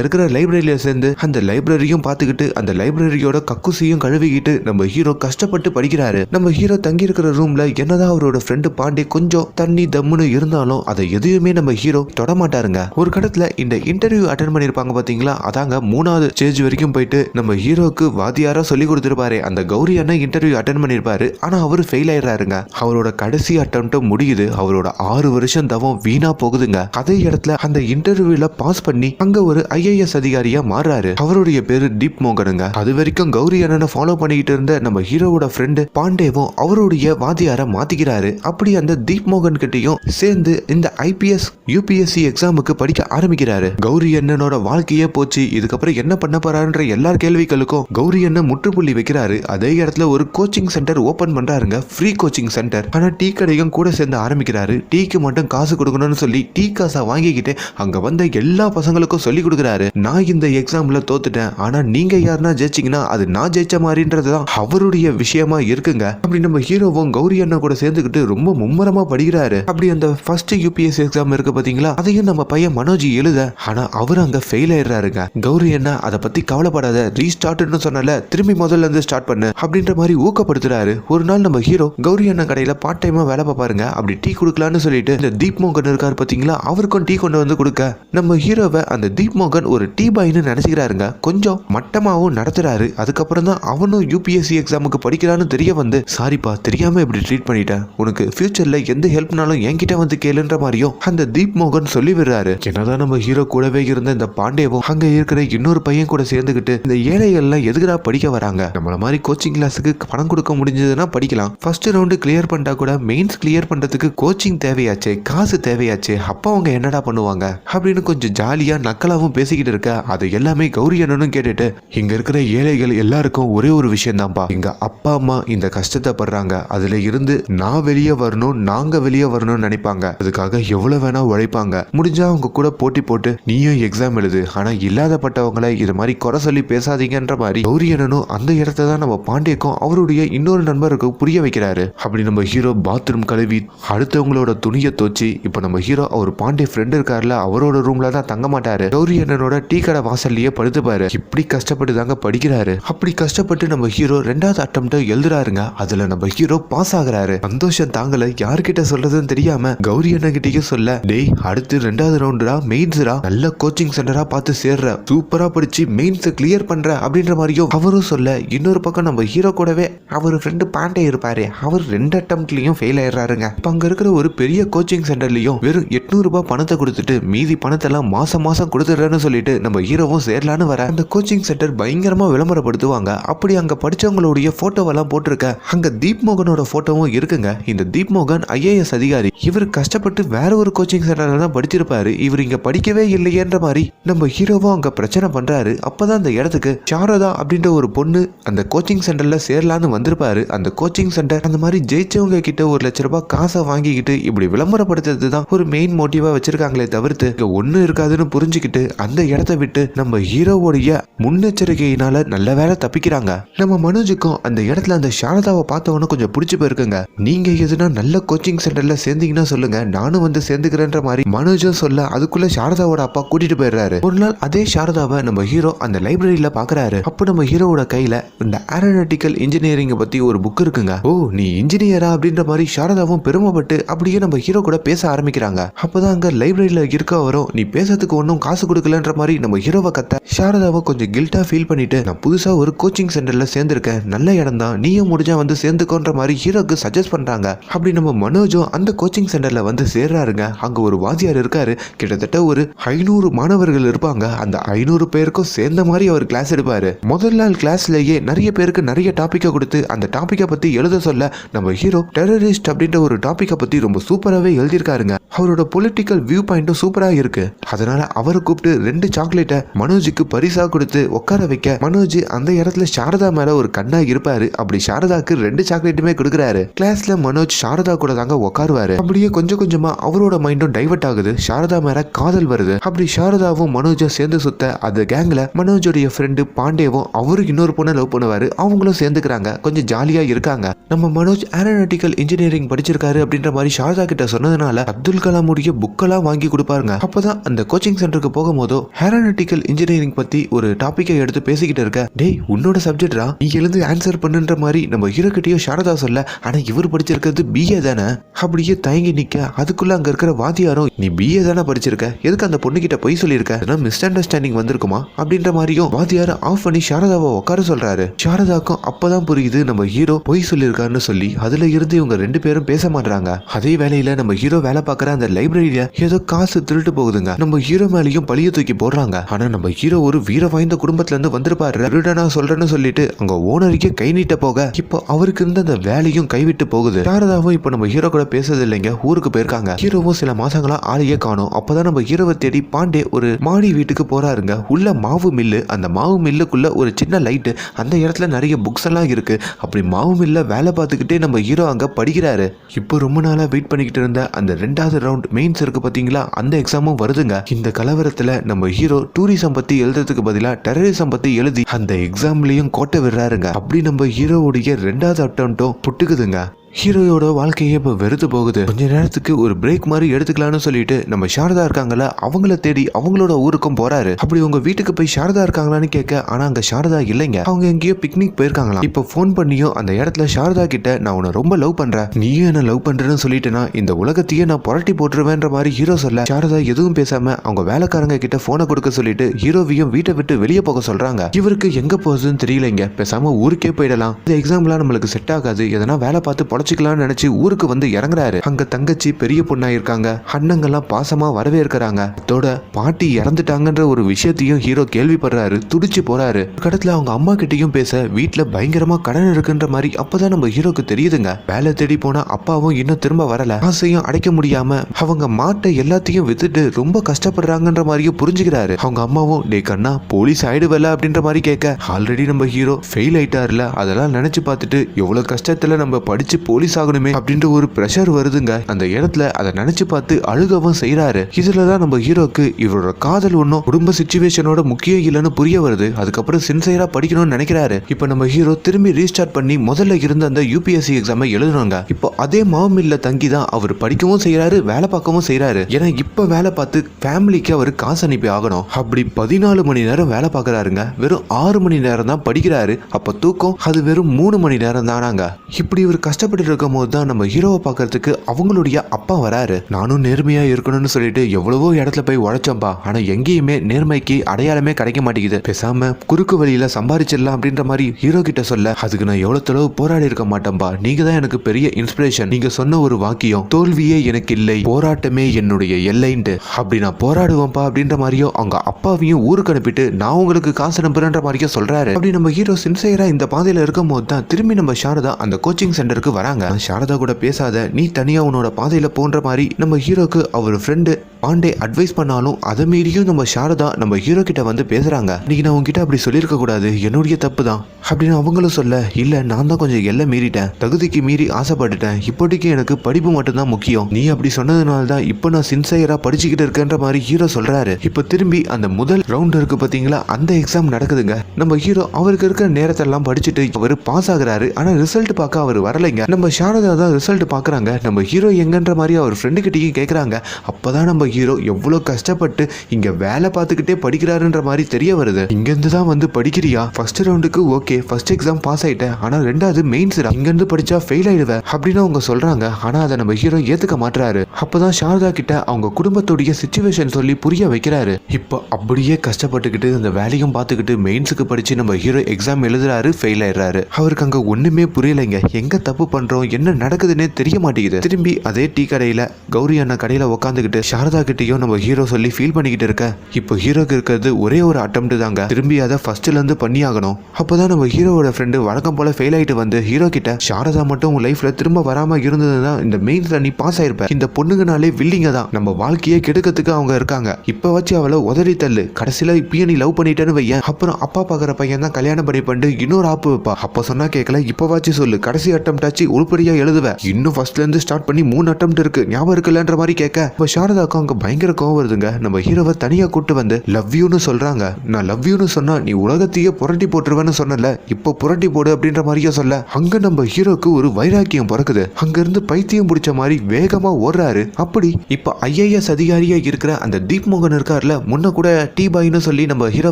இருக்கிற லைப்ரரியில சேர்ந்து அந்த லைப்ரரியும் பார்த்துக்கிட்டு அந்த லைப்ரரியோட கக்கூசையும் கழுவிக்கிட்டு நம்ம ஹீரோ கஷ்டப்பட்டு படிக்கிறாரு. நம்ம ஹீரோ தங்கி இருக்கிற ரூம்ல என்னதான் அவரோட ஃப்ரெண்டு பாண்டே கொஞ்சம் தண்ணி தம்முன்னு இருந்தாலும் அதை எதையுமே நம்ம ஹீரோ தொட மாட்டாருங்க ஒரு கடத்துல இந்த இன்டர்வியூ அட்டன் பண்ணிருப்பாங்க பாத்தீங்களா? அதாங்க மூணாவது ஸ்டேஜ் வரைக்கும் போயிட்டு நம்ம ஹீரோக்கு வாத்தியாரா சொல்லி கொடுத்துருப்பாரு. அந்த கௌரி அண்ணன் இன்டர்வியூ அட்டன் பண்ணிருப்பாரு. ஆனா அவரு ஃபெயில் ஆயிடுறாருங்க. அவரோட கடைசி அட்டம் முடியுது. அவரோட ஆறு வருஷம் தவம் வீணா போகுதுங்க. அதே இடத்துல அந்த இன்டர்வியூல பாஸ் பண்ணி அங்க ஒரு ஐஏஎஸ் அதிகாரியா மாறுறாரு. அவருடைய பேரு தீப் மோகனுங்க. அது வரைக்கும் கௌரி அண்ணனை ஃபாலோ பண்ணிக்கிட்டு இருந்த நம்ம ஹீரோவோட ஃப்ரெண்டு பாண்டேவும் அவருடைய வாத்தியார மாத்திக்கிறாரு. அப்படி அந்த தீப் மன்மோகன் கிட்டயும் சேர்ந்து இந்த ஐபிஎஸ் யூபிஎஸ்சி எக்ஸாமுக்கு படிக்க ஆரம்பிக்கிறாரு. கௌரி அண்ணனோட வாழ்க்கையே போச்சு. இதுக்கப்புறம் என்ன பண்ண போறாருன்ற எல்லா கேள்விகளுக்கும் கௌரி அண்ணன் முற்றுப்புள்ளி வைக்கிறாரு. அதே இடத்துல ஒரு கோச்சிங் சென்டர் ஓபன் பண்றாருங்க. ஃப்ரீ கோச்சிங் சென்டர் ஆனா டீ கடையும் கூட சேர்ந்து ஆரம்பிக்கிறாரு. டீக்கு மட்டும் காசு கொடுக்கணும்னு சொல்லி டீ காசை வாங்கிக்கிட்டு அங்க வந்த எல்லா பசங்களுக்கும் சொல்லி கொடுக்குறாரு. நான் இந்த எக்ஸாம்ல தோத்துட்டேன். ஆனா நீங்க யாருன்னா ஜெயிச்சீங்கன்னா அது நான் ஜெயிச்ச மாதிரின்றது தான் அவருடைய விஷயமா இருக்குங்க. அப்படி நம்ம ஹீரோவும் கௌரி அண்ணா கூட சேர்ந்துக்கிட்டு ரொம்ப மும்மரமா படிக்கிறாரு அப்படி அந்த ஃபர்ஸ்ட் யூபிஎஸ்சி எக்ஸாம் இருக்கு பாத்தீங்களா? அதையும் நம்ம பையன் மனோஜ் எழுத. ஆனா அவர் அங்க ஃபெயில் ஆயிடுறாருங்க. கௌரி என்ன அதை பத்தி கவலைப்படாத. ரீஸ்டார்ட்னு சொன்னல திரும்பி முதல்ல இருந்து ஸ்டார்ட் பண்ணு. அப்படின்ற மாதிரி ஊக்கப்படுத்துறாரு. ஒரு நாள் நம்ம ஹீரோ கௌரி அண்ணா கடையில பார்ட் டைமா வேலை பார்ப்பாருங்க. அப்படி டீ கொடுக்கலான்னு சொல்லிட்டு இந்த தீப் மோகன் இருக்காரு பாத்தீங்களா? அவருக்கும் டீ கொண்டு வந்து கொடுக்க. நம்ம ஹீரோவை அந்த தீப் மோகன் ஒரு டீ பாய்னு நினைச்சுக்கிறாருங்க. கொஞ்சம் மட்டமாவும் நடத்துறாரு. அதுக்கப்புறம் தான் அவனும் யூபிஎஸ்சி எக்ஸாமுக்கு படிக்கிறான்னு தெரிய வந்து சாரிப்பா தெரியாம இப்படி ட்ரீட் பண்ணிட்டேன் உனக்கு ஃபியூச்சர்ல எந்த ஹெல்ப்னாலும் என்கிட்ட வந்து கேளுன்ற மாதிரியும் அந்த தீப் மோகன் சொல்லி விடுறாரு. என்னதான் நம்ம ஹீரோ கூடவே இருந்த இந்த பாண்டேவும் அங்க இருக்கிற இன்னொரு பையன் கூட சேர்ந்துக்கிட்டு இந்த ஏழைகள்லாம் எதுக்குடா படிக்க வராங்க? நம்மள மாதிரி கோச்சிங் கிளாஸுக்கு பணம் கொடுக்க முடிஞ்சதுன்னா படிக்கலாம். ஃபர்ஸ்ட் ரவுண்டு கிளியர் பண்ணிட்டா கூட மெயின்ஸ் கிளியர் பண்றதுக்கு கோச்சிங் தேவையாச்சு காசு தேவையாச்சு அப்பா அவங்க என்னடா பண்ணுவாங்க? அப்படின்னு கொஞ்சம் ஜாலியா நக்கலாவும் பேசிக்கிட்டு இருக்க அது எல்லாமே கௌரி அண்ணனும் கேட்டுட்டு இங்க இருக்கிற ஏழைகள் எல்லாருக்கும் ஒரே ஒரு விஷயம் தான்ப்பா எங்க அப்பா அம்மா இந்த கஷ்டத்தை படுறாங்க. அதுல இருந்து நான் வெளியே வரணும் நாங்க வெளியே வரணும்னு நினைப்பாங்க. அதுக்காக எவ்வளவு வேணா உழைப்பாங்க. முடிஞ்சா அவங்க கூட போட்டி போட்டு நீயும் எக்ஸாம் எழுது. ஆனா இல்லாதப்பட்டவங்களை இது மாதிரி குறை சொல்லி பேசாதீங்கன்ற மாதிரி கௌரியனும் அந்த இடத்த தான் நம்ம பாண்டியக்கும் அவருடைய இன்னொரு நண்பருக்கு புரிய வைக்கிறாரு. அப்படி நம்ம ஹீரோ பாத்ரூம் கழுவி அடுத்தவங்களோட துணியை தோச்சு இப்போ நம்ம ஹீரோ அவர் பாண்டிய ஃப்ரெண்ட் இருக்காருல அவரோட ரூம்ல தான் தங்க மாட்டாரு. கௌரி அண்ணனோட டீ கடை வாசல்லையே படுத்துப்பாரு. இப்படி கஷ்டப்பட்டு தாங்க படிக்கிறாரு. அப்படி கஷ்டப்பட்டு நம்ம ஹீரோ ரெண்டாவது அட்டம் எழுதுறாருங்க. அதுல நம்ம ஹீரோ பாஸ் ஆகுறாரு. சந்தோஷம் தாங்கல யார்கிட்ட சொல்றதுன்னு தெரியாம கௌரி அண்ணகிட்டயும் சொல்ல டேய் அடுத்து ரெண்டாவது ரவுண்டுடா மெயின்ஸ்ரா நல்ல கோச்சிங் சென்டரா பார்த்து சேர்ற சூப்பரா படிச்சு மெயின்ஸ் கிளியர் பண்ற அப்படின்ற மாதிரியும் அவரும் சொல்ல இன்னொரு பக்கம் நம்ம ஹீரோ கூடவே அவர் ஃப்ரெண்டு பாண்டே இருப்பாரு. அவர் ரெண்டு அட்டம்ப்ட்லயும் ஃபெயில் ஆயிடுறாருங்க. இப்போ அங்க இருக்கிற ஒரு பெரிய கோச்சிங் சென்டர்லயும் வெறும் எட்நூறு ரூபாய் பணத்தை கொடுத்துட்டு மீதி பணத்தை எல்லாம் மாசம் மாசம் கொடுத்துடுறேன்னு சொல்லிட்டு நம்ம ஹீரோவும் சேரலான்னு வர அந்த கோச்சிங் சென்டர் பயங்கரமா விளம்பரப்படுத்துவாங்க. அப்படி அங்க படிச்சவங்களுடைய போட்டோவெல்லாம் போட்டிருக்க அங்க தீப் மோகனோட போட்டோவும் இருக்குங்க. இந்த தீப் மோகன் ஐஏஎஸ் அதிகாரி. இவர் கஷ்டப்பட்டு வேற ஒரு கோச்சிங் சென்டர்ல தான் படிச்சிருப்பாரு. இவர் இங்க படிக்கவே இல்லையேன்ற மாதிரி நம்ம ஹீரோவும் அங்க பிரச்சனை பண்றாரு. அப்பதான் அந்த இடத்துக்கு சாரதா அப்படின்ற ஒரு பொண்ணு அந்த கோச்சிங் சென்டர்ல சேரலான்னு வந்திருப்பாரு. அந்த கோச்சிங் சென்டர் அந்த மாதிரி ஜெயிச்சவங்க கிட்ட ஒரு லட்ச ரூபாய் காசை வாங்கிக்கிட்டு இப்படி விளம்பரப்படுத்துறது தான் ஒரு மெயின் மோட்டிவா வச்சிருக்காங்களே தவிர்த்து இங்க ஒண்ணு இருக்காதுன்னு புரிஞ்சுக்கிட்டு அந்த இடத்த விட்டு நம்ம ஹீரோவோடைய முன்னெச்சரிக்கையினால நல்ல வேலை தப்பிக்கிறாங்க. நம்ம மனோஜுக்கும் அந்த இடத்துல அந்த சாரதாவை பார்த்தவொன்னு கொஞ்சம் பிடிச்சி போயிருக்குங்க. நீங்க எதுனா நல்ல கோச்சிங் சென்டரில் சேர்ந்தீங்கன்னா சொல்லுங்க. நானும் வந்து சேர்ந்துக்கிறேன்ற மாதிரி மனோஜும் சொல்ல அதுக்குள்ள சாரதாவோட அப்பா கூட்டிட்டு போயிடுறாரு. ஒரு நாள் அதே சாரதாவை நம்ம ஹீரோ அந்த லைப்ரரியில பாக்குறாரு. அப்போ நம்ம ஹீரோவோட கையில இந்த ஏரோநாட்டிக்கல் இன்ஜினியரிங் பத்தி ஒரு புக் இருக்குங்க. ஓ நீ இன்ஜினியரா அப்படின்ற மாதிரி சாரதாவும் பெருமைப்பட்டு அப்படியே நம்ம ஹீரோ கூட பேச ஆரம்பிக்கிறாங்க. அப்பதான் அங்க லைப்ரரியில இருக்க வரும் நீ பேசுறதுக்கு ஒன்றும் காசு கொடுக்கலன்ற மாதிரி நம்ம ஹீரோவை கத்த. சாரதாவை கொஞ்சம் கில்ட்டா ஃபீல் பண்ணிட்டு நான் புதுசா ஒரு கோச்சிங் சென்டர்ல சேர்ந்திருக்கேன். நல்ல இடம் தான் நீயும் முடிஞ்சா வந்து சேர்ந்துக்கோன்ற மாதிரி ஹீரோக்கு சஜஸ்ட் பண்றாங்க. அப்படி நம்ம மனோஜும் அந்த கோச்சிங் சென்டர்ல வந்து சேர்றாருங்க. அங்க ஒரு வாத்தியார் இருக்காரு. கிட்டத்தட்ட ஒரு ஐநூறு மாணவர்கள் இருப்பாங்க. அந்த ஐநூறு பேருக்கும் சேர்ந்த மாதிரி அவர் கிளாஸ் எடுப்பாரு. முதல் நாள் கிளாஸ்லயே நிறைய பேருக்கு நிறைய டாப்பிக்கை கொடுத்து அந்த டாப்பிக்கை பத்தி எழுத சொல்ல நம்ம ஹீரோ டெரரிஸ்ட் அப்படின்ற ஒரு டாப்பிக்கை பத்தி ரொம்ப சூப்பராகவே எழுதியிருக்காருங்க. அவரோட பொலிட்டிக்கல் வியூ பாயிண்ட்டும் சூப்பராக இருக்கு. அதனால அவரை கூப்பிட்டு ரெண்டு சாக்லேட்டை மனோஜுக்கு பரிசா கொடுத்து உட்கார வைக்க மனோஜ் அந்த இடத்துல சாரதா மேல ஒரு கண்ணா இருப்பாரு. அப்படி சாரதாக்கு ரெண்டு சாக்லேட்டுமே கொடுக்குறாரு. கிளாஸ்ல மனோஜ் சாரதா கூட தாங்க உட்காருவாரு. அப்படியே கொஞ்சம் கொஞ்சமா அவரோட மைண்டும் டைவர்ட் ஆகுது. சாரதா மேல காதல் வருது. அப்படி சாரதாவும் மனோஜும் சேர்ந்து சுத்த அந்த கேங்ல மனோஜோடைய ஃப்ரெண்டு பாண்டேவும் அவரும் இன்னொரு பொண்ணை லவ் பண்ணுவாரு. அவங்களும் சேர்ந்துக்கிறாங்க. கொஞ்சம் ஜாலியா இருக்காங்க. நம்ம மனோஜ் ஏரோநாட்டிக்கல் இன்ஜினியரிங் படிச்சிருக்காரு அப்படின்ற மாதிரி சாரதா கிட்ட சொன்னதுனால அப்துல் கலாமுடைய புக்கெல்லாம் வாங்கி கொடுப்பாருங்க. அப்பதான் அந்த கோச்சிங் சென்டருக்கு போகும்போதோ ஏரோநாட்டிக்கல் இன்ஜினியரிங் பத்தி ஒரு டாபிக்கை எடுத்து பேசிக்கிட்டு இருக்க. டேய் உன்னோட சப்ஜெக்ட்ரா நீ எழுந்து ஆன்சர் பண்ணுன்ற மாதிரி நம்ம ஹீரோ கிட்டயும் சாரதா சொல்ல. ஆனா இவர் படிச்சிருக்கிறது பிஏ தானே? அப்படியே தயங்கி நிக்க. அதுக்குள்ள அங்க இருக்கிற வாத்தியாரும் நீ பிஏ தானே படிச்சிருக்க? எதுக்கு அந்த பொண்ணு கிட்ட பொய் சொல்லியிருக்க? ஏன்னா மிஸ் அண்டர்ஸ்டாண்டிங் வந்திருக்குமா? அப்படின்ற மாதிரியும் வாத்தியார் ஆஃப் பண்ணி சாரதாவை உட்கார சொல்றாரு. சாரதாக்கும் அப்பதான் புரியுது நம்ம ஹீரோ பொய் சொல்லியிருக்காருன்னு சொல்லி அதுல இருந்து இவங்க ரெண்டு பேரும் பேச மாட்டாங்க அதே வேலையில நம்ம ஹீரோ வேலை பார்க்குற அந்த லைப்ரரியில் ஏதோ காசு திருட்டு போகுதுங்க. நம்ம ஹீரோ மேலேயும் பழிய தூக்கி போடுறாங்க. ஆனா நம்ம ஹீரோ ஒரு வீர வாய்ந்த குடும்பத்துல இருந்து வந்திருப்பாரு. திருடனா சொல்றேன்னு சொல்லிட்டு அங்க ஓனருக்கே கை நீட்ட போக இப்போ அவருக்கு இருந்த அந்த வேலையும் கைவிட்டு போகுது. சாரதாவும் இப்போ நம்ம ஹீரோ கூட பேசுறது இல்லைங்க ஊருக்கு போயிருக்காங்க. ஹீரோவும் சில மாசங்களா ஆளையே காணும். அப்பதான் நம்ம ஹீரோவை தேடி பாண்டே ஒரு மாடி வீட்டுக்கு போறாருங்க. உள்ள மாவு மில்லு அந்த மாவு மில்லுக்குள்ள ஒரு சின்ன லைட்டு அந்த இடத்துல நிறைய புக்ஸ் எல்லாம் இருக்கு. அப்படி மாவு மில்ல வேலை பார்த்துக்கிட்டே நம்ம ஹீரோ அங்க படிக்கிறாரு. இப்போ ரொம்ப நாளா வெயிட் பண்ணிக்கிட்டு இருந்த அந்த ரெண்டாவது ரவுண்ட் மெயின்ஸ் இருக்கு பாத்தீங்களா? அந்த எக்ஸாமும் வருதுங்க. இந்த கலவரத்துல நம்ம ஹீரோ டூரிசம் பத்தி எழுதுறதுக்கு பதிலா டெரரிசம் பத்தி எழுதி அந்த எக்ஸாம்லயும் கோட்டை விடுறாருங்க. அப்படி நம்ம ஹீரோவுடைய ரெண்டாவது அட்டம்ப்டும் புட்டுக்குதுங்க. ஹீரோயோட வாழ்க்கையே இப்போ வெறுத்து போகுது. கொஞ்ச நேரத்துக்கு ஒரு பிரேக் மாதிரி எடுத்துக்கலாம்னு சொல்லிட்டு நம்ம சாரதா இருக்காங்கல்ல அவங்கள தேடி அவங்களோட ஊருக்கும் போறாரு. அப்படி உங்க வீட்டுக்கு போய் சாரதா இருக்காங்களான்னு கேட்க ஆனா அங்க சாரதா இல்லைங்க. அவங்க எங்கேயோ பிக்னிக் போயிருக்காங்களாம். இப்போ ஃபோன் பண்ணியும் அந்த இடத்துல சாரதா கிட்ட நான் உன்னை ரொம்ப லவ் பண்றேன். நீயும் என்ன லவ் பண்றேன்னு சொல்லிட்டுனா இந்த உலகத்தையே நான் புரட்டி போட்டுருவேன்ற மாதிரி ஹீரோ சொல்ல சாரதா எதுவும் பேசாம அவங்க வேலைக்காரங்க கிட்ட போனை கொடுக்க சொல்லிட்டு ஹீரோவையும் வீட்டை விட்டு வெளியே போக சொல்றாங்க. இவருக்கு எங்க போகுதுன்னு தெரியலைங்க. பேசாம ஊருக்கே போயிடலாம். இந்த எக்ஸாம்பிளா நம்மளுக்கு செட் ஆகாது. எதனா வேலை பார்த்து பொழைச்சிக்கலாம்னு நினைச்சு ஊருக்கு வந்து இறங்குறாரு. அங்க தங்கச்சி பெரிய பொண்ணா இருக்காங்க அண்ணங்கெல்லாம் பாசமா இருக்கிறாங்க அதோட பாட்டி இறந்துட்டாங்கன்ற ஒரு விஷயத்தையும் ஹீரோ கேள்விப்படுறாரு துடிச்சு போறாரு. கடத்துல அவங்க அம்மா கிட்டையும் பேச வீட்டுல பயங்கரமா கடன் இருக்குன்ற மாதிரி அப்பதான் நம்ம ஹீரோக்கு தெரியுதுங்க. வேலை தேடி போனா அப்பாவும் இன்னும் திரும்ப வரல. ஆசையும் அடைக்க முடியாம அவங்க மாட்டை எல்லாத்தையும் வித்துட்டு ரொம்ப கஷ்டப்படுறாங்கன்ற மாதிரியும் புரிஞ்சுக்கிறாரு. அவங்க அம்மாவும் டே கண்ணா போலீஸ் ஆயிடுவல அப்படின்ற மாதிரி கேட்க ஆல்ரெடி நம்ம ஹீரோ ஃபெயில் ஆயிட்டார்ல அதெல்லாம் நினைச்சு பார்த்துட்டு எவ்வளவு கஷ்டத்துல நம்ம படிச்சு போலீஸ் ஆகணுமே அப்படின்ற ஒரு ப்ரெஷர் வருதுங்க. அந்த இடத்துல அதை நினைச்சு பார்த்து அழுகவும் செய்யறாரு இதுலதான் நம்ம ஹீரோக்கு இவரோட காதல் ஒன்றும் குடும்ப சுச்சுவேஷனோட முக்கியம் இல்லைன்னு புரிய வருது. அதுக்கப்புறம் சின்சையரா படிக்கணும்னு நினைக்கிறாரு. இப்போ நம்ம ஹீரோ திரும்பி ரீஸ்டார்ட் பண்ணி முதல்ல இருந்த அந்த யூபிஎஸ்சி எக்ஸாமை எழுதணுங்க. இப்போ அதே மாமில்ல தங்கி தான் அவர் படிக்கவும் செய்யறாரு வேலை பார்க்கவும் செய்யறாரு ஏன்னா இப்போ வேலை பார்த்து ஃபேமிலிக்கு அவர் காசு அனுப்பி ஆகணும். அப்படி பதினாலு மணி நேரம் வேலை பார்க்கறாருங்க. வெறும் ஆறு மணி நேரம் தான் படிக்கிறாரு. அப்போ தூக்கம் அது வெறும் மூணு மணி நேரம் தானாங்க. இப்படி இவர் கஷ்டப்பட்டு இருக்கும் போது தான் நம்ம ஹீரோவை பார்க்கறதுக்கு அவங்களுடைய அப்பா வராரு. நானும் நேர்மையா இருக்கணும்னு சொல்லிட்டு எவ்வளவோ இடத்துல போய் உழைச்சோம்பா. ஆனா எங்கேயுமே நேர்மைக்கு அடையாளமே கிடைக்க மாட்டேங்குது. பேசாம குறுக்கு வழியில சம்பாரிச்சிடலாம் அப்படின்ற மாதிரி ஹீரோ கிட்ட சொல்ல அதுக்கு நான் எவ்வளவு தொலைவு போராடி இருக்க மாட்டேன்பா. நீங்க தான் எனக்கு பெரிய இன்ஸ்பிரேஷன் நீங்க சொன்ன ஒரு வாக்கியம் தோல்வியே எனக்கு இல்லை. போராட்டமே என்னுடைய எல்லைன்ட்டு அப்படி நான் போராடுவேன்ப்பா அப்படின்ற மாதிரியும் அவங்க அப்பாவையும் ஊருக்கு அனுப்பிட்டு நான் உங்களுக்கு காசு அனுப்புறேன்ற மாதிரியும் சொல்றாரு. அப்படி நம்ம ஹீரோ சின்சையரா இந்த பாதையில இருக்கும் போது தான் திரும்பி நம்ம சாரதா அந்த கோச்சிங் சென்டருக்கு வராங்க. சாரதா கூட பேசாத நீ தனியா உன்னோட பாதையில போன்ற மாதிரி நம்ம ஹீரோக்கு அவர் ஃப்ரெண்டு பாண்டே அட்வைஸ் பண்ணாலும் அதை மீறியும் நம்ம சாரதா நம்ம ஹீரோ கிட்ட வந்து பேசுறாங்க. இன்னைக்கு நான் உங்ககிட்ட அப்படி சொல்லியிருக்க கூடாது. என்னுடைய தப்பு தான் அப்படின்னு அவங்களும் சொல்ல இல்ல நான் தான் கொஞ்சம் எல்லை மீறிட்டேன். தகுதிக்கு மீறி ஆசைப்பட்டுட்டேன். இப்போதைக்கு எனக்கு படிப்பு மட்டும்தான் முக்கியம். நீ அப்படி சொன்னதுனால தான் இப்போ நான் சின்சையரா படிச்சுக்கிட்டு இருக்கேன்ற மாதிரி ஹீரோ சொல்றாரு. இப்போ திரும்பி அந்த முதல் ரவுண்ட் இருக்கு பாத்தீங்களா அந்த எக்ஸாம் நடக்குதுங்க. நம்ம ஹீரோ அவருக்கு இருக்கிற நேரத்தெல்லாம் படிச்சுட்டு அவர் பாஸ் ஆகுறாரு. ஆனா ரிசல்ட் பார்க்க அவர் வரலைங்க. நம்ம சாரதா தான் ரிசல்ட் பாக்குறாங்க நம்ம ஹீரோ எங்கன்ற மாதிரி அவர் ஃப்ரெண்டு கிட்டேயும் கேட்குறாங்க அப்பதான் நம்ம ஹீரோ எவ்வளோ கஷ்டப்பட்டு இங்க வேலை பார்த்துக்கிட்டே படிக்கிறாருன்ற மாதிரி தெரிய வருது. இங்கேருந்து தான் வந்து படிக்கிறியா? ஃபர்ஸ்ட் ரவுண்டுக்கு ஓகே ஃபர்ஸ்ட் எக்ஸாம் பாஸ் ஆயிட்டேன். ஆனா ரெண்டாவது மெயின்ஸ் இங்கேருந்து படிச்சா ஃபெயில் ஆயிடுவேன் அப்படின்னு அவங்க சொல்றாங்க. ஆனா அதை நம்ம ஹீரோ ஏத்துக்க மாட்டுறாரு அப்பதான் சாரதா கிட்ட அவங்க குடும்பத்துடைய சுச்சுவேஷன் சொல்லி புரிய வைக்கிறாரு. இப்போ அப்படியே கஷ்டப்பட்டுக்கிட்டு அந்த வேலையும் பார்த்துக்கிட்டு மெயின்ஸுக்கு படிச்சு நம்ம ஹீரோ எக்ஸாம் எழுதுறாரு ஃபெயில் ஆயிடுறாரு. அவருக்கு அங்க ஒண்ணுமே புரியலைங்க. எங்க தப்பு பண்றோம் என்ன நடக்குதுன்னே தெரிய மாட்டேங்குது. திரும்பி அதே டீ கடையில கௌரி அண்ணா கடையில உட்காந்துக்கிட்டு சாரதா கிட்டயும் நம்ம ஹீரோ சொல்லி ஃபீல் பண்ணிக்கிட்டு இருக்க. இப்போ ஹீரோக்கு இருக்கிறது ஒரே ஒரு அட்டம் தாங்க. திரும்பி அதை ஃபர்ஸ்ட்ல இருந்து பண்ணி ஆகணும் அப்போதான் நம்ம ஹீரோவோட ஃப்ரெண்டு வழக்கம் போல ஃபெயில் ஆயிட்டு வந்து ஹீரோ கிட்ட சாரதா மட்டும் உன் லைஃப்ல திரும்ப வராம இருந்ததுன்னா இந்த மெயின்ஸ்ல நீ பாஸ் ஆயிருப்ப. இந்த பொண்ணுங்கனாலே வில்லிங்க தான். நம்ம வாழ்க்கையே கெடுக்கிறதுக்கு அவங்க இருக்காங்க. இப்ப வச்சு அவளை உதறி தள்ளு. கடைசியில இப்பயும் நீ லவ் பண்ணிட்டேன்னு வையன். அப்புறம் அப்பா பாக்குற பையன் தான் கல்யாணம் பண்ணி பண்ணிட்டு இன்னொரு ஆப்பு வைப்பா. அப்ப சொன்னா கேட்கல இப்பவாச்சும் சொல்லு. கடைசி அட்டம் ஆச்சு உருப்படியா எழுதுவ. இன்னும் ஃபர்ஸ்ட்ல இருந்து ஸ்டார்ட் பண்ணி மூணு அட்டம் இருக்கு. ஞாபகம் இருக்குல்லன்ற மாதிரி கேட்க இப்ப சாரதாக்கும் அவங்க பயங்கர கோவம் வருதுங்க. நம்ம ஹீரோவை தனியா கூட்டு வந்து லவ் யூன்னு சொல்றாங்க. நான் லவ் யூன்னு சொன்னா நீ உலகத்தையே புரட்டி போட்டுருவேன்னு சொன்னல இப்போ புரட்டி போடு அப்படின்ற மாதிரியே சொல்ல. அங்க நம்ம ஹீரோக்கு ஒரு வைராக்கியம் பிறக்குது. அங்க இருந்து பைத்தியம் பிடிச்ச மாதிரி வேகமா ஓடுறாரு. அப்படி இப்போ ஐஏஎஸ் அதிகாரியா இருக்கிற அந்த தீப் மோகன் இருக்கார்ல முன்ன கூட டீ பாய்னு சொல்லி நம்ம ஹீரோ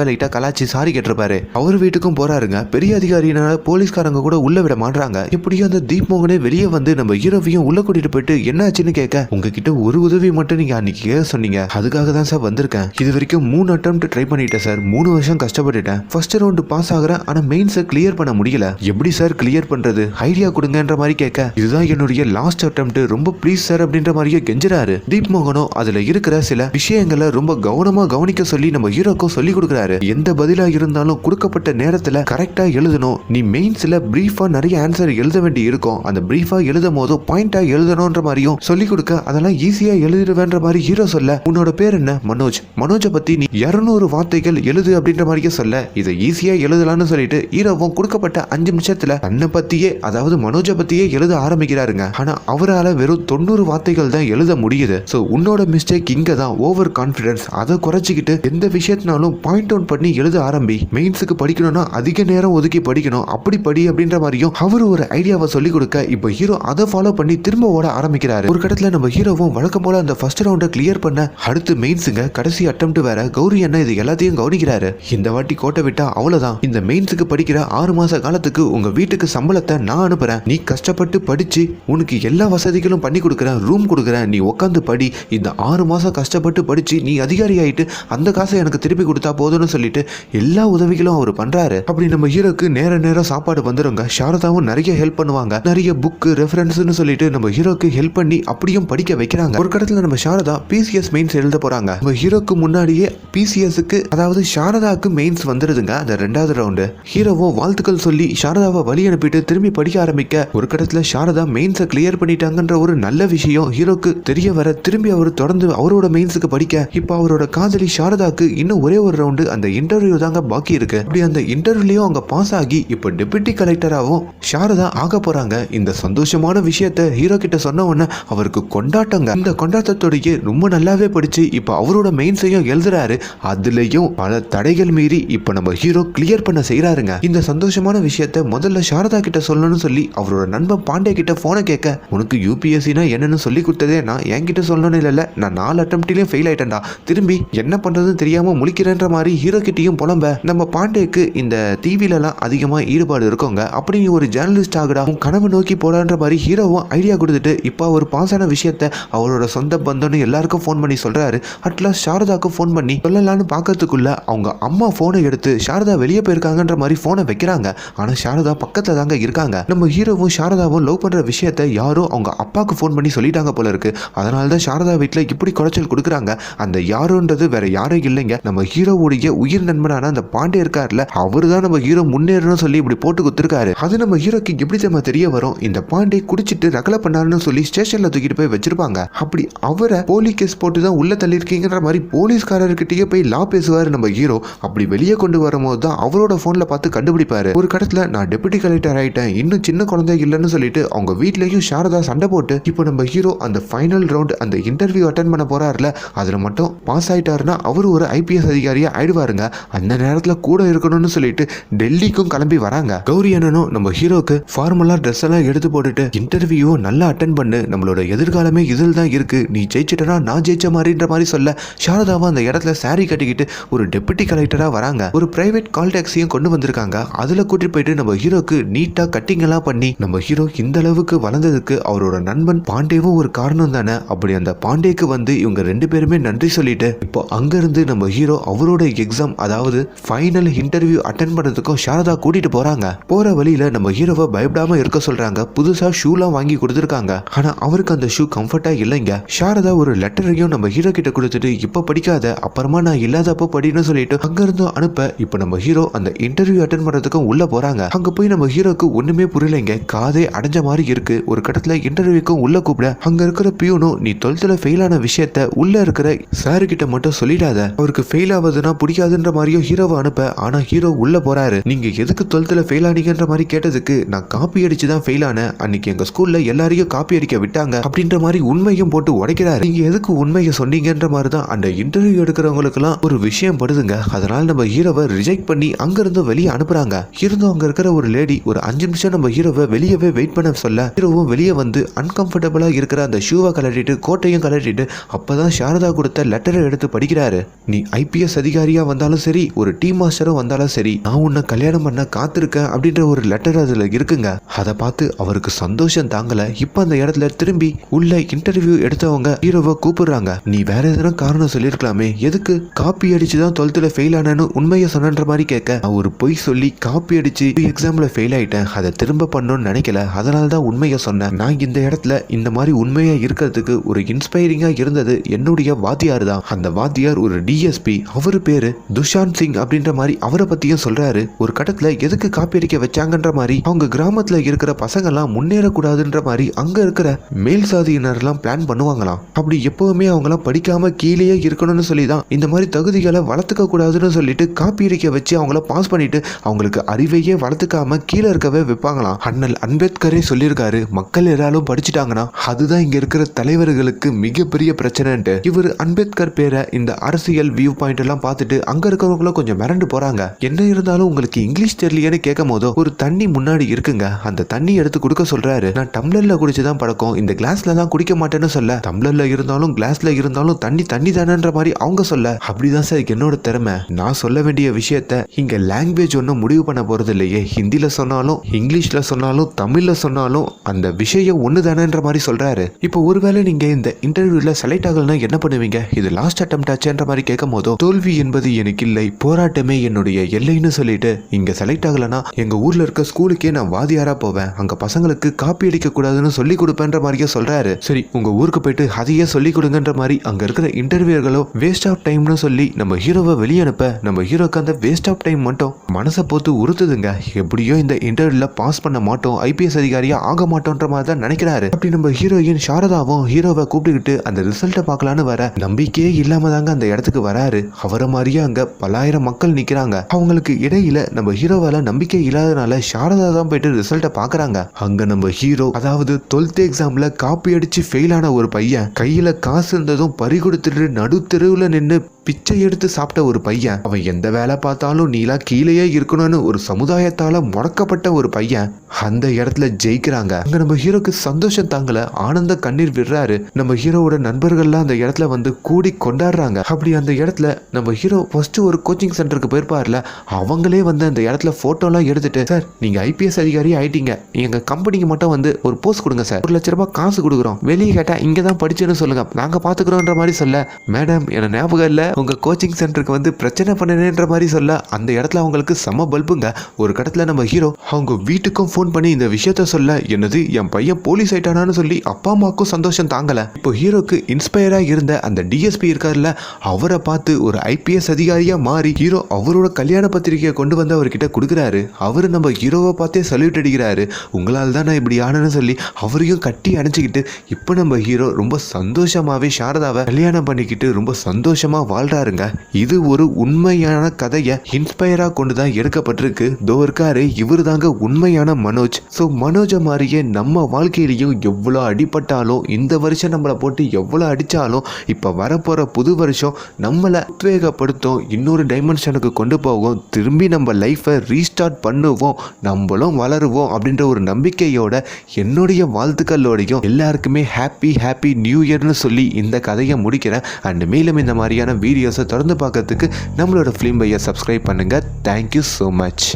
வேலையிட்ட கலாச்சி சாரி கேட்டிருப்பாரு. அவர் வீட்டுக்கும் போறாருங்க. பெரிய அதிகாரினால போலீஸ்காரங்க கூட உள்ள விட மாட்றாங்க. இப்படியும் அந்த தீப் மோகனே வெளியே வந்து நம்ம ஹீரோவையும் உள்ள கூட்டிட்டு போயிட்டு என்னாச்சுன்னு கேட்க உங்ககிட்ட ஒரு உதவி மட்டும் நீங்க அன்னைக்கு ஏன் சொன்னீங்க? அதுக்காக தான் சார் வந்திருக்கேன். இது வரைக்கும் மூணு அட்டம் ட்ரை பண்ணிட்டேன் சார் மூணு வருஷம் கஷ்டப்பட்டுட்டேன். ஃபர்ஸ்ட் ரவுண்டு பாஸ் ஆகுறேன் ஆனா மெயின்ஸை கிளியர் பண்ண முடியல. எப்படி சார் கிளியர் பண்றது? ஐடியா கொடுங்கன்ற மாதிரி கேட்க. இதுதான் என்னுடைய லாஸ்ட் அட்டம் ரொம்ப ப்ளீஸ் சார் அப்படின்ற மாதிரியே கெஞ்சுறாரு. தீப் மோகனோ அதுல இருக்கிற சில விஷயங்களை ரொம்ப கவனமா கவனிக்க சொல்லி நம்ம ஹீரோக்கும் சொல்லி கொடுக்குறாரு. எந்த பதிலா இருந்தாலும் கொடுக்கப்பட்ட நேரத்துல கரெக்டா எழுதணும். நீ மெயின்ஸ்ல பிரீஃபா நிறைய ஆன்சர் எழுத வேண்டி இருக்கும். அந்த பிரீஃபா எழுதும் போது பாயிண்டா எழுதணும்ன்ற மாதிரியும் சொல்லி கொடுக்க அதெல்லாம் ஈஸியா எழுதிடுவேன்ற மாதிரி ஹீரோ சொல்ல உன்னோட பேர் என்ன? மனோஜ். மனோஜை பத்தி நீ இருநூறு வார்த்தைகள் எழுது அப்படின்ற மாதிரியே சொல்ல இதை ஈஸியா எழுதலாம்னு சொல்லிட்டு ஹீரோவும் கொடுக்கப்பட்ட அஞ்சு நிமிஷத்துல தன்னை பத்தியே அதாவது மனோஜை பத்தியே எழுத ஆரம்பிக்கிறாருங்க. ஆனா அவரால் வெறும் தொண்ணூறு வார்த்தைகள் தான் எழுத முடியுது. ஸோ உன்னோட மிஸ்டேக் இங்க தான் ஓவர் கான்ஃபிடன்ஸ் அதை குறைச்சிக்கிட்டு எந்த விஷயத்தினாலும் பாயிண்ட் அவுட் பண்ணி எழுத ஆரம்பி மெயின்ஸுக்கு படிக்கணும்னா அதிக நேரம் ஒதுக்கி படிக்கணும் அப்படி படி அப்படின்ற மாதிரியும் அவர் ஒரு ஐடியாவை சொல்லி கொடுக்க இப்போ ஹீரோ அதை ஃபாலோ பண்ணி திரும்ப ஓட ஆரம்பிக்கிறாரு. ஒரு கட்டத்தில் நம்ம ஹீரோவும் வழக்கம் போல அந்த ஃபர்ஸ்ட் ரவுண்டை கிளியர் பண்ண அடுத்து மெயின்ஸுங்க கடைசி அட்டம்ப்ட் வேற. கௌரி அண்ணா இது எல்லாத்தையும் கவனிக்கிறாரு. இந்த வாட்டி கோட்டை விட்டா அவ்வளவுதான். இந்த மெயின்ஸுக்கு படிக்கிற ஆறு மாச காலத்துக்கு உங்க வீட்டுக்கு சம்பளத்தை நான் அனுப்புறேன். நீ கஷ்டப்பட்டு படிச்சு உனக்கு எல்லா வசதிகளும் பண்ணி கொடுக்குறேன். ரூம் கொடுக்குறேன். நீ உட்காந்து படி. இந்த ஆறு மாசம் கஷ்டப்பட்டு படிச்சு நீ அதிகாரி ஆயிட்டு அந்த காசை எனக்கு திருப்பி கொடுத்தா போதும்னு சொல்லிட்டு எல்லா உதவிகளும் அவர் பண்றாரு. அப்படி நம்ம ஹீரோக்கு நேர நேரம் சாப்பாடு வந்துருங்க. சாரதாவும் நிறைய ஹெல்ப் பண்ணுவாங்க. நிறைய புக்கு ரெஃபரன்ஸ்னு சொல்லிட்டு நம்ம ஹீரோக்கு ஹெல்ப் பண்ணி அப்படியும் படிக்க வைக்கிறாங்க. ஒரு கடத்துல நம்ம சாரதா பிசிஎஸ் மெயின்ஸ் எழுத போறாங்க. நம்ம ஹீரோக்கு முன்னாடியே பிசிஎஸ்க்கு அதாவது சாரதாக்கு மெயின்ஸ் வந்துருதுங்க அந்த ரெண்டாவது ரவுண்டு ஹீரோவோ வாழ்த்துக்கள் சொல்லி சாரதாவை வழி அனுப்பிட்டு திரும்பி படிக்க ஆரம்பிக்க ஒரு கடத்துல சாரதா மெயின்ஸை கிளியர் பண்ணிட்டாங்கன்ற ஒரு நல்ல விஷயம் ஹீரோக்கு தெரிய வர திரும்பி அவர் தொடர்ந்து அவரோட மெயின்ஸுக்கு படிக்க இப்போ அவரோட காதலி சாரதாக்கு இன்னும் ஒரே ஒரு ரவுண்டு அந்த இன்டர்வியூ தாங்க பாக்கி இருக்கு. அப்படி அந்த இன்டர்வியூலயும் அவங்க பாஸ் ஆகி இப்போ டெபுட்டி கலெக்டராகவும் சாரதா ஆக போறாங்க. இந்த சந்தோஷமான விஷயத்த ஹீரோ கிட்ட சொன்ன உடனே அவருக்கு கொண்டாட்டங்க. இந்த கொண்டாட்டத்தோடைய ரொம்ப ரொம்ப நல்லாவே படிச்சு இப்போ அவரோட மெயின்ஸையும் எழுதுறாரு. அதுலயும் பல தடைகள் மீறி இப்போ நம்ம ஹீரோ கிளியர் பண்ண செய்யறாருங்க இந்த சந்தோஷமான விஷயத்த முதல்ல சாரதா கிட்ட சொல்லணும்னு சொல்லி அவரோட நண்பன் பாண்டே கிட்ட போனை கேட்க உனக்கு யூபிஎஸ்சினா என்னன்னு சொல்லி கொடுத்ததே நான் என்கிட்ட சொல்லணும் இல்லைல்ல. நான் நாலு அட்டம்ப்ட்லயும் ஃபெயில் ஆயிட்டேன்டா. திரும்பி என்ன பண்றதுன்னு தெரியாம முழிக்கிறேன்ற மாதிரி ஹீரோ கிட்டயும் புலம்ப. நம்ம பாண்டேக்கு இந்த டிவிலலாம் அதிகமாக ஈடுபாடு இருக்கோங்க. அப்படி நீ ஒரு ஜேர்னலிஸ்ட் ஆகுடா. உன் கனவு நோக்கி போடான்ற மாதிரி ஹீரோவும் ஐடியா கொடுத்துட்டு இப்போ ஒரு பாசான விஷயத்த அவரோட சொந்த பந்தம்னு எல்லாருக்கும் ஃபோன் பண்ணி சொல்றாரு. அட்லாஸ் சாரதாவுக்கு ஃபோன் பண்ணி சொல்லலான்னு பார்க்கறதுக்குள்ள அவங்க அம்மா ஃபோனை எடுத்து சாரதா வெளியே போயிருக்காங்கன்ற மாதிரி ஃபோனை வைக்கிறாங்க. ஆனால் சாரதா பக்கத்துல தாங்க இருக்காங்க. நம்ம ஹீரோவும் சாரதாவும் லவ் பண்ணுற விஷயத்த யாரோ அவங்க அப்பாவுக்கு ஃபோன் பண்ணி சொல்லிட்டாங்க போல இருக்கு. அதனால தான் சாரதா வீட்டில் இப்படி குறைச்சல் கொடுக்குறாங்க. அந்த யாருன்றது வேற யாரும் இல்லைங்க. நம்ம ஹீரோவுடைய உயிர் நண்பனான அந்த பாண்டே இருக்கார்ல அவரு தான் நம்ம ஹீரோ முன்னேறணும்னு சொல்லி இப்படி போட்டு கொடுத்துருக்காரு அது நம்ம ஹீரோக்கு எப்படி தெரியுமா தெரிய வரும்? இந்த பாண்டே குடிச்சிட்டு ரகலை பண்ணாருன்னு சொல்லி ஸ்டேஷன்ல தூக்கிட்டு போய் வச்சிருப்பாங்க. அப்படி அவரை போலீஸ் போலி கேஸ் போட்டு தான் உள்ளே தள்ளியிருக்கீங்கன்ற மாதிரி போலீஸ்காரர்கிட்டயே போய் லா பேசுவார் நம்ம ஹீரோ அப்படி வெளியே கொண்டு வரும்போது தான் அவரோட ஃபோனில் பார்த்து கண்டுபிடிப்பாரு. ஒரு கடத்தில் நான் டெபுட்டி கலெக்டர் ஆகிட்டேன் இன்னும் சின்ன குழந்தை இல்லைன்னு சொல்லிட்டு அவங்க வீட்லேயும் சாரதா சண்டை போட்டு இப்போ நம்ம ஹீரோ அந்த ஃபைனல் ரவுண்ட் அந்த இன்டர்வியூ அட்டன் பண்ண போகிறாருல அதில் மட்டும் பாஸ் ஆகிட்டாருன்னா அவர் ஒரு ஐபிஎஸ் அதிகாரியாக ஆயிடுவாருங்க. அந்த நேரத்தில் கூட இருக்கணும்னு சொல்லிட்டு டெல்லிக்கும் கிளம்பி வராங்க. கௌரி அண்ணனும் நம்ம ஹீரோக்கு ஃபார்மலா ட்ரெஸ் எல்லாம் எடுத்து போட்டுட்டு இன்டர்வியூ நல்லா அட்டன் பண்ணு. நம்மளோட எதிர்காலமே இதில் தான் இருக்கு. நீ ஜெயிச்சிட்டனா நான் ஜெயிச்ச மாதிரின்ற மாதிரி சொல்ல சாரதாவும் அந்த இடத்துல சாரி கட்டிக்கிட்டு ஒரு டெபுட்டி கலெக்டராக வராங்க. ஒரு பிரைவேட் கால் டாக்ஸியும் கொண்டு வந்திருக்காங்க. அதில் கூட்டிட்டு போயிட்டு நம்ம ஹீரோக்கு நீட்டாக கட்டிங்கெல்லாம் பண்ணி நம்ம ஹீரோ இந்த அளவுக்கு வளர்ந்ததுக்கு அவரோட நண்பன் பாண்டேவும் ஒரு காரணம் தானே? அப்படி அந்த பாண்டேக்கு வந்து இவங்க ரெண்டு பேருமே நன்றி சொல்லிட்டு இப்போ அங்கேருந்து நம்ம ஹீரோ அவரோட எக்ஸாம் அதாவது ஃபைனல் இன்டர்வியூ அட்டன் பண்ணுறதுக்கும் சாரதா கூட்டிட்டு போகிறாங்க போகிற வழியில் நம்ம ஹீரோவை பயப்படாமல் இருக்க சொல்கிறாங்க புதுசாக ஷூலாம் வாங்கி கொடுத்துருக்காங்க. ஆனால் அவருக்கு அந்த ஷூ கம்ஃபர்ட்டாக இல்லைங்க. சாரதா ஒரு லெட்டரையும் நம்ம ஹீரோ கிட்ட கொடுத்துட்டு இப்போ படிக்காத அப்புறமா நான் இல்லாதப்போ படின்னு சொல்லிட்டு அங்கிருந்து அனுப்ப இப்போ நம்ம ஹீரோ அந்த இன்டர்வியூ அட்டன் பண்ணுறதுக்கும் உள்ள போறாங்க. அங்க போய் நம்ம ஹீரோக்கு ஒண்ணுமே புரியலைங்க. காதே அடைஞ்ச மாதிரி இருக்கு. ஒரு கட்டத்துல இன்டர்வியூக்கும் உள்ள கூப்பிட அங்க இருக்கிற பியூனும் நீ டுவெல்த்ல ஃபெயில் ஆன விஷயத்த உள்ள இருக்கிற சாரு கிட்ட மட்டும் சொல்லிடாத. அவருக்கு ஃபெயில் ஆகுதுன்னா பிடிக்காதுன்ற மாதிரியும் ஹீரோவை அனுப்ப ஆனா ஹீரோ உள்ள போறாரு. நீங்க எதுக்கு டுவெல்த்தில் ஃபெயில் ஆனீங்கன்ற மாதிரி கேட்டதுக்கு நான் காப்பி அடிச்சு தான் ஃபெயில் ஆனேன். அன்னைக்கு எங்க ஸ்கூல்ல எல்லாரையும் காப்பி அடிக்க விட்டாங்க. அப்படின்ற மாதிரி உண்மையும் போட்டு உடைக்கிறாரு. நீங்க எதுக்கு எதுக்கு உண்மையை சொன்னீங்கன்ற மாதிரி தான் அந்த இன்டர்வியூ எடுக்கிறவங்களுக்குலாம் ஒரு விஷயம் படுதுங்க. அதனால நம்ம ஹீரோவை ரிஜெக்ட் பண்ணி அங்கிருந்து வெளியே அனுப்புறாங்க. இருந்தும் அங்க இருக்கிற ஒரு லேடி ஒரு அஞ்சு நிமிஷம் நம்ம ஹீரோவை வெளியவே வெயிட் பண்ண சொல்ல ஹீரோவும் வெளியே வந்து அன்கம்ஃபர்டபுளா இருக்கிற அந்த ஷூவை கலட்டிட்டு கோட்டையும் கலட்டிட்டு அப்பதான் சாரதா கொடுத்த லெட்டரை எடுத்து படிக்கிறாரு. நீ ஐபிஎஸ் அதிகாரியா வந்தாலும் சரி ஒரு டீ மாஸ்டரும் வந்தாலும் சரி நான் உன்னை கல்யாணம் பண்ண காத்திருக்கேன் அப்படின்ற ஒரு லெட்டர் அதுல இருக்குங்க. அதை பார்த்து அவருக்கு சந்தோஷம் தாங்கல. இப்ப அந்த இடத்துல திரும்பி உள்ள இன்டர்வியூ எடுத்தவங்க ஹீரோவை கூப்பிடுறாங்க. நீ வேற எதனா காரணம் சொல்லியிருக்கலாமே. எதுக்கு? காப்பி அடிச்சு தான் டுவெல்த்தில் ஃபெயில் ஆனேன்னு உண்மையை சொன்னன்ற மாதிரி கேட்க. நான் ஒரு பொய் சொல்லி காப்பி அடிச்சு எக்ஸாம்ல ஃபெயில் ஆயிட்டேன். அதை திரும்ப பண்ணணும்னு நினைக்கல. அதனால தான் உண்மையை சொன்னேன். நான் இந்த இடத்துல இந்த மாதிரி உண்மையா இருக்கிறதுக்கு ஒரு இன்ஸ்பைரிங்கா இருந்தது என்னுடைய வாத்தியார் தான். அந்த வாத்தியார் ஒரு டிஎஸ்பி அவர் பேரு துஷாந்த் சிங் அப்படின்ற மாதிரி அவரை பத்தியும் சொல்றாரு. ஒரு கட்டத்துல எதுக்கு காப்பி அடிக்க வச்சாங்கன்ற மாதிரி அவங்க கிராமத்துல இருக்கிற பசங்க எல்லாம் முன்னேறக்கூடாதுன்ற மாதிரி அங்க இருக்கிற மேல் சாதியினர்லாம் பிளான் பண்ணுவாங்களாம். அப்படி எப்பவுமே அவங்களாம் படிக்காம கீழேயே இருக்கணும்னு சொல்லி தான் இந்த மாதிரி தகுதிகளை வளர்த்துக்க கூடாதுன்னு சொல்லிட்டு காப்பி அடிக்க வச்சு அவங்கள பாஸ் பண்ணிட்டு அவங்களுக்கு அறிவையே வளர்த்துக்காம கீழே இருக்கவே வைப்பாங்களாம். அண்ணல் அம்பேத்கரே சொல்லியிருக்காரு மக்கள் எல்லாரும் படிச்சுட்டாங்கன்னா அதுதான் இங்க இருக்கிற தலைவர்களுக்கு மிகப்பெரிய பிரச்சனைன்ட்டு. இவர் அம்பேத்கர் பேரை இந்த அரசியல் வியூ பாயிண்ட் எல்லாம் பார்த்துட்டு அங்க இருக்கிறவங்களும் கொஞ்சம் மிரண்டு போறாங்க. என்ன இருந்தாலும் உங்களுக்கு இங்கிலீஷ் தெரியலையேன்னு கேட்கும் போதோ ஒரு தண்ணி முன்னாடி இருக்குங்க. அந்த தண்ணி எடுத்து கொடுக்க சொல்றாரு. நான் டம்ளர்ல குடிச்சுதான் பழக்கம். இந்த கிளாஸ்ல தான் குடிக்க மாட்டேன்னு சொல்ல. டம்ளர்ல இருந்தாலும் கிளாஸ்ல இருந்தாலும் தண்ணி தண்ணி தானன்ற மாதிரி அவங்க சொல்ல. அப்படிதான் சார் என்னோட திறமை. நான் சொல்ல வேண்டிய விஷயத்த இங்க லாங்குவேஜ் ஒன்றும் முடிவு பண்ண போறது இல்லையே. ஹிந்தில சொன்னாலும் இங்கிலீஷ்ல சொன்னாலும் தமிழ்ல சொன்னாலும் அந்த விஷயம் ஒன்று தானேன்ற மாதிரி சொல்றாரு. இப்போ ஒருவேளை நீங்க இந்த இன்டர்வியூல செலக்ட் ஆகலன்னா என்ன பண்ணுவீங்க? இது லாஸ்ட் அட்டம் ஆச்சுன்ற மாதிரி கேட்கும் போதோ தோல்வி என்பது எனக்கு இல்லை போராட்டமே என்னுடைய எல்லைன்னு சொல்லிட்டு இங்க செலக்ட் ஆகலனா எங்க ஊர்ல இருக்க ஸ்கூலுக்கே நான் வாதியாரா போவேன். அங்க பசங்களுக்கு காப்பி அடிக்க கூடாதுன்னு சொல்லி கொடுப்பேன்ற மாதிரியே சொல்றாரு. சரி உங்க ஊருக்கு போயிட்டு அதையே சொல்லி கொடுங்கன்ற மாதிரி அங்க இருக்கிற இன்டர்வியூர்களோ வேஸ்ட் ஆஃப் டைம்னு சொல்லி நம்ம ஹீரோவை வெளியே அனுப்ப நம்ம ஹீரோக்கு அந்த வேஸ்ட் ஆஃப் டைம் மட்டும் மனசை போத்து உறுத்துதுங்க. எப்படியோ இந்த இன்டர்வியூல பாஸ் பண்ண மாட்டோம் ஐபிஎஸ் அதிகாரியா ஆக மாட்டோன்ற மாதிரி தான் நினைக்கிறாரு. அப்படி நம்ம ஹீரோயின் சாரதாவும் ஹீரோவை கூப்பிட்டுக்கிட்டு அந்த ரிசல்ட்டை பார்க்கலான்னு வர நம்பிக்கையே இல்லாம தாங்க அந்த இடத்துக்கு வராரு. அவரை மாதிரியே அங்க பல்லாயிரம் மக்கள் நிக்கிறாங்க. அவங்களுக்கு இடையில நம்ம ஹீரோவால நம்பிக்கை இல்லாதனால சாரதா தான் போயிட்டு ரிசல்ட்டை பார்க்கறாங்க. அங்க நம்ம ஹீரோ அதாவது டுவெல்த் எக்ஸாம்ல காப்பி அடிச்சு ஃபெயில் ஆன ஒரு பையன் கையில காசு இருந்ததும் பறி கொடுத்துட்டு நடு தெருவுல நின்று பிச்சை எடுத்து சாப்பிட்ட ஒரு பையன். அவன் எந்த வேலை பார்த்தாலும் நீலா கீழேயே இருக்கணும்னு ஒரு சமுதாயத்தால முடக்கப்பட்ட ஒரு பையன். அந்த இடத்துல ஜெயிக்கிறாங்க. அங்க நம்ம ஹீரோக்கு சந்தோஷம் தாங்கல. ஆனந்த கண்ணீர் விடுறாரு. நம்ம ஹீரோவோட நண்பர்கள்லாம் அந்த இடத்துல வந்து கூடி கொண்டாடுறாங்க. அப்படி அந்த இடத்துல நம்ம ஹீரோ ஃபர்ஸ்ட் ஒரு கோச்சிங் சென்டருக்கு போயிருப்பார்ல. அவங்களே வந்து அந்த இடத்துல போட்டோலாம் எடுத்துட்டு சார் நீங்க ஐபிஎஸ் அதிகாரி ஆயிட்டீங்க. எங்க கம்பெனிக்கு மட்டும் வந்து ஒரு போஸ்ட் கொடுங்க சார். ஒரு லட்ச ரூபாய் காசு கொடுக்குறோம். வெளியே கேட்டா இங்க தான் படிச்சேன்னு சொல்லுங்க. நாங்க பாத்துக்கிறோன்ற மாதிரி சொல்ல. மேடம் எனக்கு ஞாபகம் இல்ல. உங்கள் கோச்சிங் சென்டருக்கு வந்து பிரச்சனை பண்ணினேன்ற மாதிரி சொல்ல அந்த இடத்துல அவங்களுக்கு செம பல்புங்க. ஒரு கடத்தில் நம்ம ஹீரோ அவங்க வீட்டுக்கும் ஃபோன் பண்ணி இந்த விஷயத்த சொல்ல என்னது என் பையன் போலீஸ் ஆயிட்டானான்னு சொல்லி அப்பா அம்மாவுக்கும் சந்தோஷம் தாங்கலை. இப்போ ஹீரோக்கு இன்ஸ்பயராக இருந்த அந்த டிஎஸ்பி இருக்கார்ல அவரை பார்த்து ஒரு ஐபிஎஸ் அதிகாரியாக மாறி ஹீரோ அவரோட கல்யாண பத்திரிகையை கொண்டு வந்து அவர்கிட்ட கொடுக்குறாரு. அவர் நம்ம ஹீரோவை பார்த்தே சல்யூட் அடிக்கிறாரு. உங்களால் தான் நான் இப்படி ஆனேன்னு சொல்லி அவரையும் கட்டி அணைச்சிக்கிட்டு இப்போ நம்ம ஹீரோ ரொம்ப சந்தோஷமாகவே சாரதாவை கல்யாணம் பண்ணிக்கிட்டு ரொம்ப சந்தோஷமாக வாழ் சொல்றாருங்க. இது ஒரு உண்மையான கதையை இன்ஸ்பயரா கொண்டு தான் எடுக்கப்பட்டிருக்கு. தோ இருக்காரு இவர் தாங்க உண்மையான மனோஜ். ஸோ மனோஜை மாதிரியே நம்ம வாழ்க்கையிலையும் எவ்வளோ அடிபட்டாலும் இந்த வருஷம் நம்மளை போட்டு எவ்வளோ அடித்தாலும் இப்போ வரப்போகிற புது வருஷம் நம்மளை உத்வேகப்படுத்தும் இன்னொரு டைமென்ஷனுக்கு கொண்டு போகும். திரும்பி நம்ம லைஃப்பை ரீஸ்டார்ட் பண்ணுவோம் நம்மளும் வளருவோம் அப்படின்ற ஒரு நம்பிக்கையோட என்னுடைய வாழ்த்துக்களோடையும் எல்லாருக்குமே ஹாப்பி ஹாப்பி நியூ இயர்னு சொல்லி இந்த கதையை முடிக்கிறேன். அண்ட் மேலும் இந்த மாதிரியான வீடியோஸை தொடர்ந்து பார்க்கறதுக்கு நம்மளோட ஃபிலிம் பையை சப்ஸ்கிரைப் பண்ணுங்கள் தேங்க்யூ ஸோ மச்